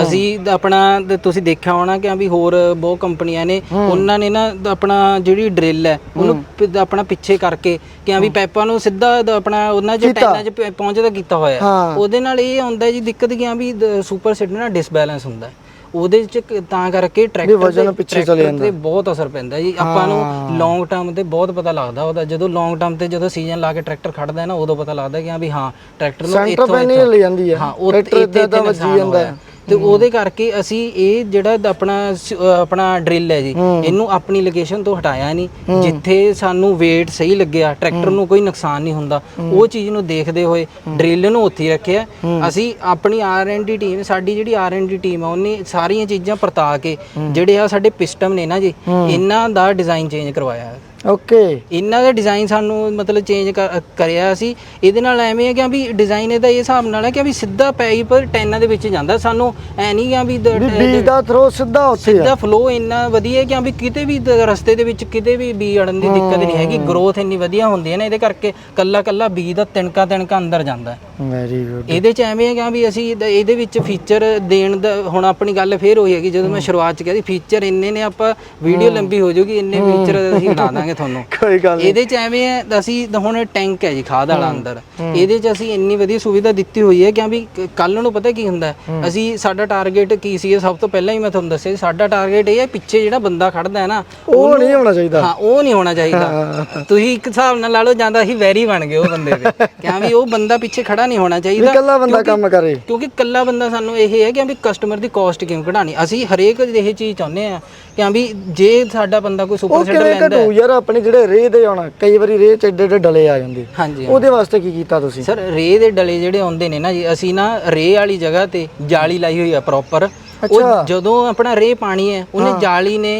ਅਸੀਂ ਦ- ਆਪਣਾ ਦ- ਤੁਸੀਂ ਦੇਖਿਆ ਹੋਣਾ ਕਿ ਹਾਂ ਵੀ ਹੋਰ ਬਹੁਤ ਕੰਪਨੀਆਂ ਨੇ ਉਹਨਾਂ ਨੇ ਨਾ ਦ- ਆਪਣਾ ਜਿਹੜੀ ਡਰਿਲ ਹੈ ਉਹਨੂੰ ਪ- ਆਪਣਾ ਪਿੱਛੇ ਕਰਕੇ ਕਿ ਹਾਂ ਵੀ ਪਾਈਪਾਂ ਨੂੰ ਸਿੱਧਾ ਦ- ਆਪਣਾ ਉਹਨਾਂ ਚ ਟੈਨਾਂ ਚ ਪ- ਪਹੁੰਚਦਾ ਕੀਤਾ ਹੋਇਆ। ਹੈ। ਹਾਂ। ਉਹਦੇ ਨਾਲ ਇਹ ਆਉਂਦਾ ਜੀ ਦਿੱਕਤ ਕਿ ਹਾਂ ਵੀ ਸੁਪਰ ਸੀਡਰ ਨਾਲ ਡਿਸਬੈਲੈਂਸ ਹੁੰਦਾ ਹੈ। ਉਹਦੇ ਚ ਕ- ਤਾਂ ਕਰਕੇ ਟਰੈਕਟਰ ਵਜ਼ਨ ਪਿੱਛੇ ਚਲੇ ਤੇ ਬਹੁਤ ਅਸਰ ਪੈਂਦਾ ਜੀ। ਆਪਾਂ ਨੂੰ ਲੌਂਗ ਟਰਮ ਤੇ ਬਹੁਤ ਪਤਾ ਲੱਗਦਾ ਉਹਦਾ। ਜਦੋਂ ਲੌਂਗ ਟਰਮ ਤੇ ਜਦੋਂ ਸੀਜ਼ਨ ਲਾ ਕੇ ਟਰੈਕਟਰ ਖੜਦਾ ਹੈ ਨਾ ਉਦੋਂ ਪਤਾ ਲੱਗਦਾ ਕਿ ਹਾਂ ਵੀ ਹਾਂ ਟਰੈਕਟਰ ਨੂੰ ਸੈਂਟਰ ਪੈਨ ਹੀ ਲੈ ਜਾਂਦੀ ਹੈ। ਹਾਂ ਉਹ ਟਰੈਕਟਰ ਇੱਥੇ ਇੱਦਾਂ ਦਾ ਵੱਜੀ ਜਾਂਦਾ ਹੈ। ਤੇ ਉਹਦੇ ਕਰਕੇ ਅਸੀਂ ਇਹ ਜਿਹੜਾ ਆਪਣਾ ਸ- ਅਹ ਆਪਣਾ ਡਰਿਲ ਹੈ ਜੀ ਇਹਨੂੰ ਆਪਣੀ ਲੋਕੇਸ਼ਨ ਤੋਂ ਹਟਾਇਆ ਨਹੀਂ। ਜਿੱਥੇ ਸਾਨੂੰ weight ਸਹੀ ਲੱਗਿਆ ਟਰੈਕਟਰ ਨੂੰ ਕੋਈ ਨੁਕਸਾਨ ਨਹੀਂ ਹੁੰਦਾ। ਉਹ ਚੀਜ਼ ਨੂੰ ਦੇਖਦੇ ਹੋਏ ਡਰਿਲ ਨੂੰ ਉੱਥੇ ਹੀ ਰੱਖਿਆ। ਅਸੀਂ ਆਪਣੀ ਆਰ&ਡੀ ਟੀਮ ਸਾਡੀ ਜਿਹੜੀ ਆਰ&ਡੀ ਟੀਮ ਆ ਉਹਨੇ ਸਾਰੀਆਂ ਚੀਜ਼ਾਂ ਪਰਤਾ ਕੇ ਜਿਹੜੇ ਆ ਸਾਡੇ ਪਿਸਟਮ ਨੇ ਨਾ ਜੀ ਇਹਨਾਂ ਦਾ ਡਿਜ਼ਾਈਨ ਚੇਂਜ ਕਰਵਾਇਆ। ਹੈ ਓਕੇ। ਇਹਨਾਂ ਦਾ ਡਿਜ਼ਾਈਨ ਸਾਨੂੰ ਮਤਲਬ ਚੇਂਜ ਕਰਿਆ ਸੀ। ਇਹਦੇ ਨਾਲ ਐਵੇਂ ਹੈ ਕਿ ਵੀ ਡਿਜ਼ਾਈਨ ਇਹਦਾ ਇਹ ਹਿਸਾਬ ਨਾਲ ਹੈ ਕਿ ਵੀ ਸਿੱਧਾ ਪਾਈਪ ਟੈਨਾਂ ਦੇ ਵਿੱਚ ਜਾਂਦਾ। ਸਾਨੂੰ ਐ ਨਹੀਂ ਕਿ ਵੀ ਬੀਜ ਦਾ ਥਰੋ ਸਿੱਧਾ ਉੱਥੇ ਆ। ਸਿੱਧਾ ਫਲੋ ਇੰਨਾ ਵਧੀਆ ਹੈ ਕਿ ਵੀ ਕਿਤੇ ਵੀ ਰਸਤੇ ਦੇ ਵਿੱਚ ਕਿਤੇ ਵੀ ਬੀ ਅੜਨ ਦੀ ਦਿੱਕਤ ਨਹੀਂ ਹੈਗੀ। ਗਰੋਥ ਇੰਨੀ ਵਧੀਆ ਹੁੰਦੀ ਹੈ ਨਾ ਇਹਦੇ ਕਰਕੇ ਕੱਲਾ ਕੱਲਾ ਬੀ ਦਾ ਤਿਣਕਾ ਤਿਣਕਾ ਅੰਦਰ ਜਾਂਦਾ। ਹੈ ਵੈਰੀ ਗੁੱਡ ਇਹਦੇ ਚ ਐਵੇਂ ਹੈਗਾ ਵੀ ਅਸੀਂ ਇਹਦਾ- ਇਹਦੇ ਵਿੱਚ ਫੀਚਰ ਦੇਣ ਦਾ ਹੁਣ ਆਪਣੀ ਗੱਲ ਫੇਰ ਹੋਈ ਹੈਗੀ ਜਦੋਂ ਮੈਂ ਸ਼ੁਰੂਆਤ ਚ ਕਿਹਾ ਸੀ ਫੀਚਰ ਇੰਨੇ ਨੇ ਆਪਾਂ ਵੀਡੀਓ ਲੰਬੀ ਹੋ ਜਾਊਗੀ ਇੰਨੇ ਫੀਚਰ ਅਸੀਂ ਲਾ ਦਾਂਗੇ ਤੁਹਾਨੂੰ। *laughs* ਕੋਈ ਗੱਲ ਨਹੀਂ ਇਹਦੇ ਚ ਐਵੇਂ ਹੈ ਅਸੀਂ ਤਾਂ ਹੁਣ ਟੈਂਕ ਹੈ ਜੀ ਖਾਦ ਵਾਲਾ ਅੰਦਰ। ਇਹਦੇ ਚ ਅਸੀਂ ਇੰਨੀ ਵਧੀਆ ਸੁਵਿਧਾ ਦਿੱਤੀ ਹੋਈ ਹੈ ਕਿ ਵੀ ਕੱਲ ਨੂੰ ਪਤਾ ਕੀ ਹੁੰਦਾ ਹੈ? ਅਸੀਂ ਸਾਡਾ ਟਾਰਗੇਟ ਕੀ ਸੀ ਸਭ ਤੋਂ ਪਹਿਲਾਂ ਹੀ ਮੈਂ ਤੁਹਾਨੂੰ ਦੱਸਿਆ ਸੀ, ਸਾਡਾ ਟਾਰਗੇਟ ਇਹ ਹੈ ਪਿੱਛੇ ਜਿਹੜਾ ਬੰਦਾ ਖੜਦਾ ਹੈ ਨਾ ਉਹ ਨਹੀਂ ਹੋਣਾ ਚਾਹੀਦਾ। ਹਾਂ ਉਹ ਨਹੀਂ ਹੋਣਾ ਚਾਹੀਦਾ। ਤੁਸੀਂ ਇੱਕ ਹਿਸਾਬ ਨਾਲ ਲਾ ਲਓ ਜਾਂਦਾ ਅਸੀਂ ਵੈਰੀ ਬਣ ਗਏ ਉਹ ਬੰਦੇ ਦੇ *laughs* ਕਿਹਾ ਵੀ ਉਹ ਬੰਦਾ ਪਿੱਛੇ ਖੜਾ ਨਹੀਂ ਹੋਣਾ ਚਾਹੀਦਾ ਇਕੱਲਾ ਬੰਦਾ ਕੰਮ ਕਰੇ। ਕਿਉਂਕਿ ਕੱਲਾ ਬੰਦਾ ਸਾਨੂੰ ਇਹ ਹੈ ਕਿ ਵੀ ਕਸਟਮਰ ਦੀ ਕਾਸਟ ਕਿਵੇਂ ਘਟਾਣੀ ਅਸੀਂ ਹਰੇਕ ਇਹ ਚੀਜ਼ ਚਾਹੁੰਦੇ ਆ ਕਿ ਵੀ ਜੇ ਸਾਡਾ ਬੰਦਾ ਕੋਈ ਸੁਪਰ ਸੀਡਰ ਕਿਵੇਂ ਲੈਂਦਾ ਘਟੂ? ਯਾਰ ਆਪਣੇ ਜਿਹੜੇ ਰੇਹ ਦੇ ਆਉਣਾ ਕਈ ਵਾਰੀ ਰੇਹ ਚ ਏਡੇ ਏਡੇ ਡਲੇ ਆ ਜਾਂਦੇ। ਹਾਂਜੀ ਉਹਦੇ ਵਾਸਤੇ ਕੀ ਕੀਤਾ ਤੁਸੀਂ? ਸਰ ਰੇ ਦੇ ਡਲੇ ਜਿਹੜੇ ਆਉਂਦੇ ਨੇ ਨਾ ਜੀ ਅਸੀਂ ਨਾ ਰੇ ਵਾਲੀ ਜਗ੍ਹਾ ਤੇ ਜਾਲੀ ਲਾਈ ਹੋਈ ਆ ਪ੍ਰੋਪਰ ਉਹ ਜਦੋਂ ਆਪਣਾ ਰੇ ਪਾਣੀ ਹੈ ਉਹਨੇ ਜਾਲੀ ਨੇ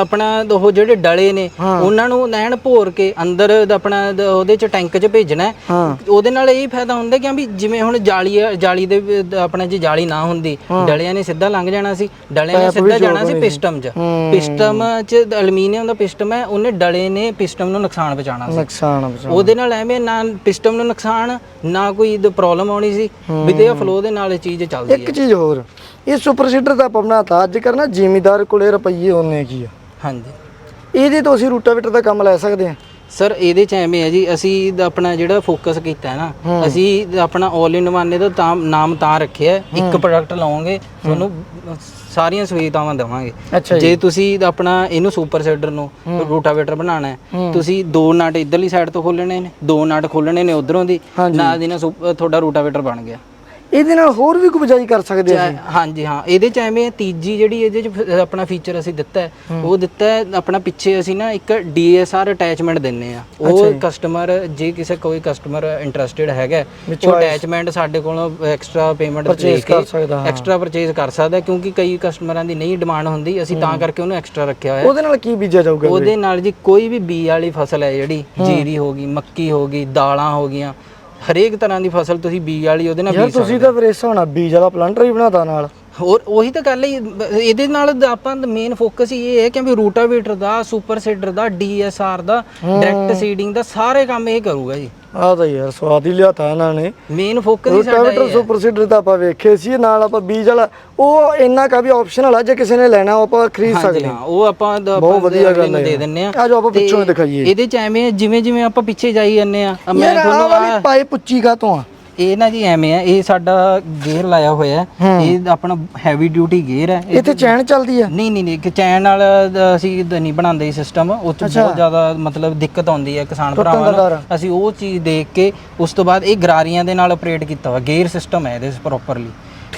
ਆਪਣਾ ਉਹ ਜਿਹੜੇ ਡਲੇ ਨੇ ਉਹਨਾਂ ਨੂੰ ਨੈਣ ਭੋਰ ਕੇ ਅੰਦਰ ਆਪਣਾ ਉਹਦੇ ਚ ਟੈਂਕ ਚ ਭੇਜਣਾ ਉਹਦੇ ਨਾਲ ਇਹ ਫਾਇਦਾ ਹੁੰਦਾ ਕਿ ਵੀ ਜਿਵੇਂ ਹੁਣ ਜਾਲੀ ਜਾਲੀ ਦੇ ਆਪਣਾ ਜੇ ਜਾਲੀ ਨਾ ਹੁੰਦੀ ਡਲਿਆਂ ਨੇ ਸਿੱਧਾ ਲੰਘ ਜਾਣਾ ਸੀ। ਡਲਿਆਂ ਨੇ ਸਿੱਧਾ ਜਾਣਾ ਸੀ ਪਿਸਟਮ 'ਚ। ਪਿਸਟਮ 'ਚ ਐਲੂਮੀਨੀਅਮ ਦਾ ਪਿਸਟਮ ਹੈ ਉਹਨੇ ਡਲੇ ਨੇ ਪਿਸਟਮ ਨੂੰ ਨੁਕਸਾਨ ਪਹੁੰਚਾਉਣਾ ਸੀ। ਨੁਕਸਾਨ ਉਹਦੇ ਨਾਲ ਐਵੇਂ ਨਾ ਪਿਸਟਮ ਨੂੰ ਨੁਕਸਾਨ ਨਾ ਕੋਈ ਪ੍ਰੋਬਲਮ ਆਉਣੀ ਸੀ ਵਿਦਿਆ ਫਲੋ ਦੇ ਨਾਲ ਇਹ ਚੀਜ਼ ਚੱਲਦੀ ਹੈ। ਇੱਕ ਚੀਜ਼ ਹੋਰ ਇਹ ਸੁਪਰ ਸੀਡਰ ਦਾ ਆਪਾਂ ਬਣਾਤਾ ਅੱਜ ਕਰਨਾ ਜ਼ਿਮੀਦਾਰ ਕੋਲੇ ਰੁਪਈਏ ਉਹਨੇ ਕੀ ਹਾਂਜੀ। ਇਹਦੇ ਤੋਂ ਅਸੀਂ ਰੂਟਾਵੇਟਰ ਦਾ ਕੰਮ ਲੈ ਸਕਦੇ ਹਾਂ? ਸਰ ਇਹਦੇ ਚ ਐਵੇਂ ਹੈ ਜੀ ਅਸੀਂ ਦ- ਆਪਣਾ ਜਿਹੜਾ ਫੋਕਸ ਕੀਤਾ ਹੈ ਨਾ ਅਸੀਂ ਆਪਣਾ 올 ਇਨ ਵਨ ਦਾ ਤਾਂ ਨਾਮ ਤਾਂ ਰੱਖਿਆ ਇੱਕ ਪ੍ਰੋਡਕਟ ਲਾਓਗੇ ਤੁਹਾਨੂੰ ਸਾਰੀਆਂ ਸੁਵਿਧਾਵਾਂ ਦੇਵਾਂਗੇ। ਜੇ। ਤੁਸੀਂ ਆਪਣਾ ਇਹਨੂੰ ਸੁਪਰ ਸੀਡਰ ਨੂੰ ਰੂਟਾਵੇਟਰ ਬਣਾਉਣਾ ਹੈ ਤੁਸੀਂ ਦੋ ਨਟ ਇਧਰਲੀ ਸਾਈਡ ਤੋਂ ਖੋਲਣੇ ਨੇ ਦੋ ਨਟ ਖੋਲਣੇ ਨੇ ਉਧਰੋਂ ਦੀ ਨਾਲ ਦੀ ਨਾਲ ਤੁਹਾਡਾ ਰੂਟਾਵੇਟਰ ਬਣ ਗਿਆ। ਇਹਦੇ ਨਾਲ ਹੋਰ ਵੀ ਕੋਈ ਬਜਾਈ ਕਰ ਸਕਦੇ ਆ ਹਾਂਜੀ ਹਾਂ। ਇਹਦੇ ਚ ਐਵੇਂ ਤੀਜੀ ਜਿਹੜੀ ਇਹਦੇ ਚ ਆਪਣਾ ਫੀਚਰ ਅਸੀਂ ਦਿੱਤਾ ਹੈ ਉਹ ਦਿੱਤਾ ਹੈ ਆਪਣਾ ਪਿੱਛੇ ਅਸੀਂ ਨਾ ਇੱਕ DSR ਅਟੈਚਮੈਂਟ ਦਿੰਨੇ ਆ। ਉਹ ਕਸਟਮਰ ਜੇ। ਕਿਸੇ ਕੋਈ ਕਸਟਮਰ ਇੰਟਰਸਟਿਡ ਹੈਗਾ ਉਹ ਅਟੈਚਮੈਂਟ ਸਾਡੇ ਕੋਲੋਂ ਐਕਸਟਰਾ ਪੇਮੈਂਟ ਦੇ ਕੇ ਕਰ ਸਕਦਾ ਹਾਂ। ਐਕਸਟਰਾ ਪਰਚੇਜ਼ ਕਰ ਸਕਦਾ ਕਿਉਂਕਿ ਕਈ ਕਸਟਮਰਾਂ ਦੀ ਨਹੀਂ ਡਿਮਾਂਡ ਹੁੰਦੀ ਅਸੀਂ ਤਾਂ ਕਰਕੇ ਉਹਨੂੰ ਐਕਸਟਰਾ ਰੱਖਿਆ ਹੋਇਆ। ਉਹਦੇ ਨਾਲ ਕੀ ਬੀਜਿਆ ਜਾਊਗਾ ਉਹਦੇ ਨਾਲ ਜੀ ਕੋਈ ਵੀ ਬੀ ਵਾਲੀ ਫਸਲ ਹੈ ਜਿਹੜੀ ਜੀਰੀ ਹੋ ਗਈ ਮੱਕੀ ਹੋ ਗਈ ਦਾਲਾਂ ਹੋ ਗਈਆਂ ਹਰੇਕ ਤਰ੍ਹਾਂ ਦੀ ਫਸਲ ਤੁਸੀਂ ਬੀ ਵਾਲੀ ਉਹਦੇ ਨਾਲ ਯਾਰ ਬੀਜ ਸਕਦੇ ਤੁਸੀਂ ਤਾਂ ਫਿਰ ਇਸ ਹੋਣਾ ਬੀਜ ਵਾਲਾ ਪਲਾਂਟਰ ਹੀ ਬਣਾਤਾ ਨਾਲ। ਹੋਰ ਉਹੀ ਤਾਂ ਗੱਲ ਹੈ ਇਹਦੇ ਨਾਲ ਆਪਾਂ ਦਾ ਮੇਨ ਫੋਕਸ ਹੀ ਇਹ ਹੈ ਕਿ ਵੀ ਰੂਟਾਵੇਟਰ ਦਾ ਸੁਪਰ ਸੀਡਰ ਦਾ ਡੀਐਸਆਰ ਦਾ ਡਾਇਰੈਕਟ ਸੀਡਿੰਗ ਦਾ ਸਾਰੇ ਕੰਮ ਇਹ ਕਰੂਗਾ ਜੀ। ਆਹ ਤਾਂ ਯਾਰ ਸਵਾਦ ਹੀ ਲਿਆਤਾ ਇਹਨਾਂ ਨੇ। ਮੇਨ ਫੋਕਸ ਹੀ ਸਾਡਾ ਰੂਟਾਵੇਟਰ ਇਹ। ਹੈ ਸੁਪਰ ਸੀਡਰ ਤਾਂ ਆਪਾਂ ਵੇਖੇ ਸੀ ਨਾਲ ਆਪਾਂ ਬੀਜ ਵਾਲਾ ਉਹ ਇੰਨਾ ਕਾ ਵੀ ਆਪਸ਼ਨਲ ਆ ਜੇ ਕਿਸੇ ਨੇ ਲੈਣਾ ਉਹ ਆਪਾਂ ਖਰੀਦ ਹਾਂਜੀ ਸਕਦੇ ਹਾਂ। ਉਹ ਆਪਾਂ ਦ- ਬਹੁਤ ਆਪਾਂ ਵਧੀਆ ਅਗਲੇ ਗੱਲ ਨੂੰ ਹੈ ਦੇ ਯਾਰ। ਦਿੰਨੇ ਆ ਆ ਜਾਓ ਆਪਾਂ ਤੇ ਪਿੱਛੋਂ ਹੀ ਦਿਖਾਈਏ। ਇਹਦੇ ਚ ਐਵੇਂ ਜਿਵੇਂ ਜਿਵੇਂ ਆਪਾਂ ਪਿੱਛੇ ਜਾਈ ਜੰਨੇ ਆ ਅ, ਮੈਂ ਯਾਰ ਆਹ ਤੁਹਾਨੂੰ ਵਾਲੀ ਆਹ- ਪਾਈਪ ਉੱਚੀ ਕਾ ਤੋਂ ਆ। ਇਹ ਨਾ ਜੀ ਐਵੇਂ ਆ ਇਹ ਸਾਡਾ ਗੇਅਰ ਲਾਇਆ ਹੋਇਆ ਹੈ। ਇਹ ਆਪਣਾ ਹੈਵੀ ਡਿਊਟੀ ਗੇਅਰ ਹੈ। ਇਹ- ਇੱਥੇ ਚੈਨ ਚੱਲਦੀ ਆ? ਨਹੀਂ ਨਹੀਂ ਨਹੀਂ ਕਿ ਚੈਨ ਨਾਲ ਅਸੀਂ ਦ- ਨਹੀਂ ਬਣਾਉਂਦੇ ਸਿਸਟਮ ਉਹ ਚ ਬਹੁਤ ਜ਼ਿਆਦਾ ਮਤਲਬ ਦਿੱਕਤ ਆਉਂਦੀ ਹੈ ਕਿਸਾਨ ਭਰਾਵਾਂ ਦਾ ਡਰ ਆ। ਨੂੰ ਅਸੀਂ ਉਹ ਚੀਜ਼ ਦੇਖ ਕੇ ਉਸ ਤੋਂ ਬਾਅਦ ਇਹ ਗਰਾਰੀਆਂ ਦੇ ਨਾਲ ਆਪਰੇਟ ਕੀਤਾ ਹੋਇਆ ਗੇਅਰ ਸਿਸਟਮ ਹੈ ਇਹਦੇ ਪ੍ਰੋਪਰਲੀ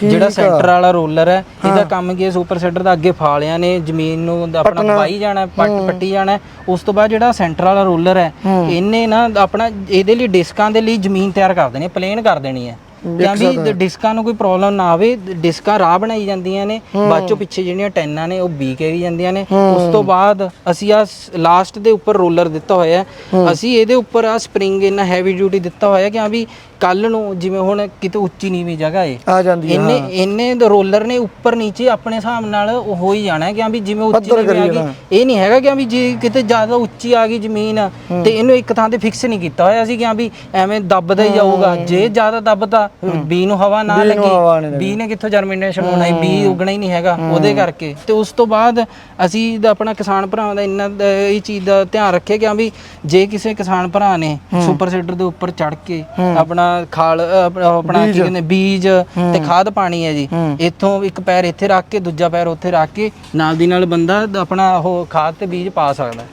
ਜਿਹੜਾ ਸੈਂਟਰ ਵਾਲਾ ਰੋਲਰ ਹੈ ਇਹਦਾ ਕੰਮ ਕੀ ਹੈ? ਸੁਪਰ ਸੈਂਟਰ ਦਾ ਅੱਗੇ ਫਾਲਿਆਂ ਨੇ ਜ਼ਮੀਨ ਨੂੰ ਆਪਣਾ ਪਾਈ ਜਾਣਾ ਪੱਟ ਪੱਟੀ ਜਾਣਾ। ਉਸ ਤੋਂ ਬਾਅਦ ਜਿਹੜਾ ਸੈਂਟਰ ਵਾਲਾ ਰੋਲਰ ਹੈ ਇਹਨੇ ਨਾ ਆਪਣਾ ਇਹਦੇ ਲਈ ਡਿਸਕਾਂ ਦੇ ਲਈ ਜ਼ਮੀਨ ਤਿਆਰ ਕਰ ਦੇਣੀ ਪਲੇਨ ਕਰ ਦੇਣੀ ਹੈ। ਜਾਂ ਵੀ ਡਿਸਕਾਂ ਨੂੰ ਕੋਈ ਪ੍ਰੋਬਲਮ ਨਾ ਆਵੇ ਡਿਸਕਾਂ ਰਾਹ ਬਣਾਈ ਜਾਂਦੀਆਂ ਨੇ ਬਾਅਦ ਚੋਂ ਪਿੱਛੇ ਜਿਹੜੀਆਂ ਟੈਨਾਂ ਨੇ ਉਹ ਬੀ ਕਰੀ ਜਾਂਦੀਆਂ ਨੇ। ਉਸ ਤੋਂ ਬਾਅਦ ਅਸੀਂ ਆ ਲਾਸਟ ਦੇ ਉੱਪਰ ਰੋਲਰ ਦਿੱਤਾ ਹੋਇਆ ਹੈ। ਅਸੀਂ ਇਹਦੇ ਉੱਪਰ ਆ ਸਪਰਿੰਗ ਇਹਨਾਂ ਹੈਵੀ ਡਿਊਟੀ ਦਿੱਤਾ ਹੋਇਆ ਕਿ ਹਾਂ ਵੀ ਕੱਲ ਨੂੰ ਜਿਵੇਂ ਹੁਣ ਕਿਤੇ ਉੱਚੀ ਨੀਵੀਂ ਜਗ੍ਹਾ ਏ ਆ ਜਾਂਦੀ ਆ ਇੰਨੇ ਇੰਨੇ ਦੇ ਰੋਲਰ ਨੇ ਉੱਪਰ ਨੀਚੇ ਆਪਣੇ ਹਿਸਾਬ ਨਾਲ ਉਹ ਹੋ ਹੀ ਜਾਣਾ ਹੈ ਕਿ ਹਾਂ ਵੀ ਜਿਵੇਂ ਉੱਚੀ ਪੱਧਰ ਨੀਵੀਂ ਆ ਕਰੀ ਗਈ। ਇਹ ਨਹੀਂ ਹੈਗਾ ਕਿ ਹਾਂ ਵੀ ਜੇ ਕਿਤੇ ਜ਼ਿਆਦਾ ਉੱਚੀ ਆ ਗਈ ਜ਼ਮੀਨ ਤੇ ਇਹਨੂੰ ਇੱਕ ਥਾਂ ਤੇ ਫਿਕਸ ਨਹੀਂ ਕੀਤਾ ਹੋਇਆ ਸੀ ਕਿ ਹਾਂ ਵੀ ਐਵੇਂ ਦੱਬਦਾ ਹੀ ਜਾਊਗਾ। ਜੇ ਜ਼ਿਆਦਾ ਦੱਬਦਾ ਬੀ ਨੂੰ ਹਵਾ ਨਾ ਬੀ ਨੂੰ ਹਵਾ ਨਹੀਂ ਲੱਗੀ। ਬੀ ਨੇ ਕਿੱਥੋਂ ਜਰਮੀਨੇਸ਼ਨ ਹੋਣਾ ਹੈ? ਬੀ ਉਗਣਾ ਹੀ ਨਹੀਂ ਹੈਗਾ ਉਹਦੇ ਕਰਕੇ। ਤੇ ਉਸ ਤੋਂ ਬਾਅਦ ਅਸੀਂ ਦਾ ਆਪਣਾ ਕਿਸਾਨ ਭਰਾਵਾਂ ਦਾ ਇੰਨਾ ਦਾ ਇਹ ਚੀਜ਼ ਦਾ ਧਿਆਨ ਰੱਖਿਆ ਕਿ ਹਾਂ ਵੀ ਜੇ ਕਿਸੇ ਕਿਸਾਨ ਭਰਾ ਨੇ ਸੁਪਰ ਸੀਡਰ ਦੇ ਉੱਪਰ ਚੜ ਕੇ ਆਪਣਾ ਖਾਲ ਅ, ਆਪਣਾ ਆਪਣਾ ਕੀ ਕਹਿੰਦੇ ਬੀਜ ਤੇ ਖਾਦ ਪਾਣੀ ਹੈ ਜੀ। ਇੱਥੋਂ ਇੱਕ ਪੈਰ ਇੱਥੇ ਰੱਖ ਕੇ ਦੂਜਾ ਪੈਰ ਉੱਥੇ ਰੱਖ ਕੇ ਨਾਲ ਦੀ ਨਾਲ ਬੰਦਾ ਆਪਣਾ ਉਹ ਖਾਦ ਤੇ ਬੀਜ ਪਾ ਸਕਦਾ ਹੈ।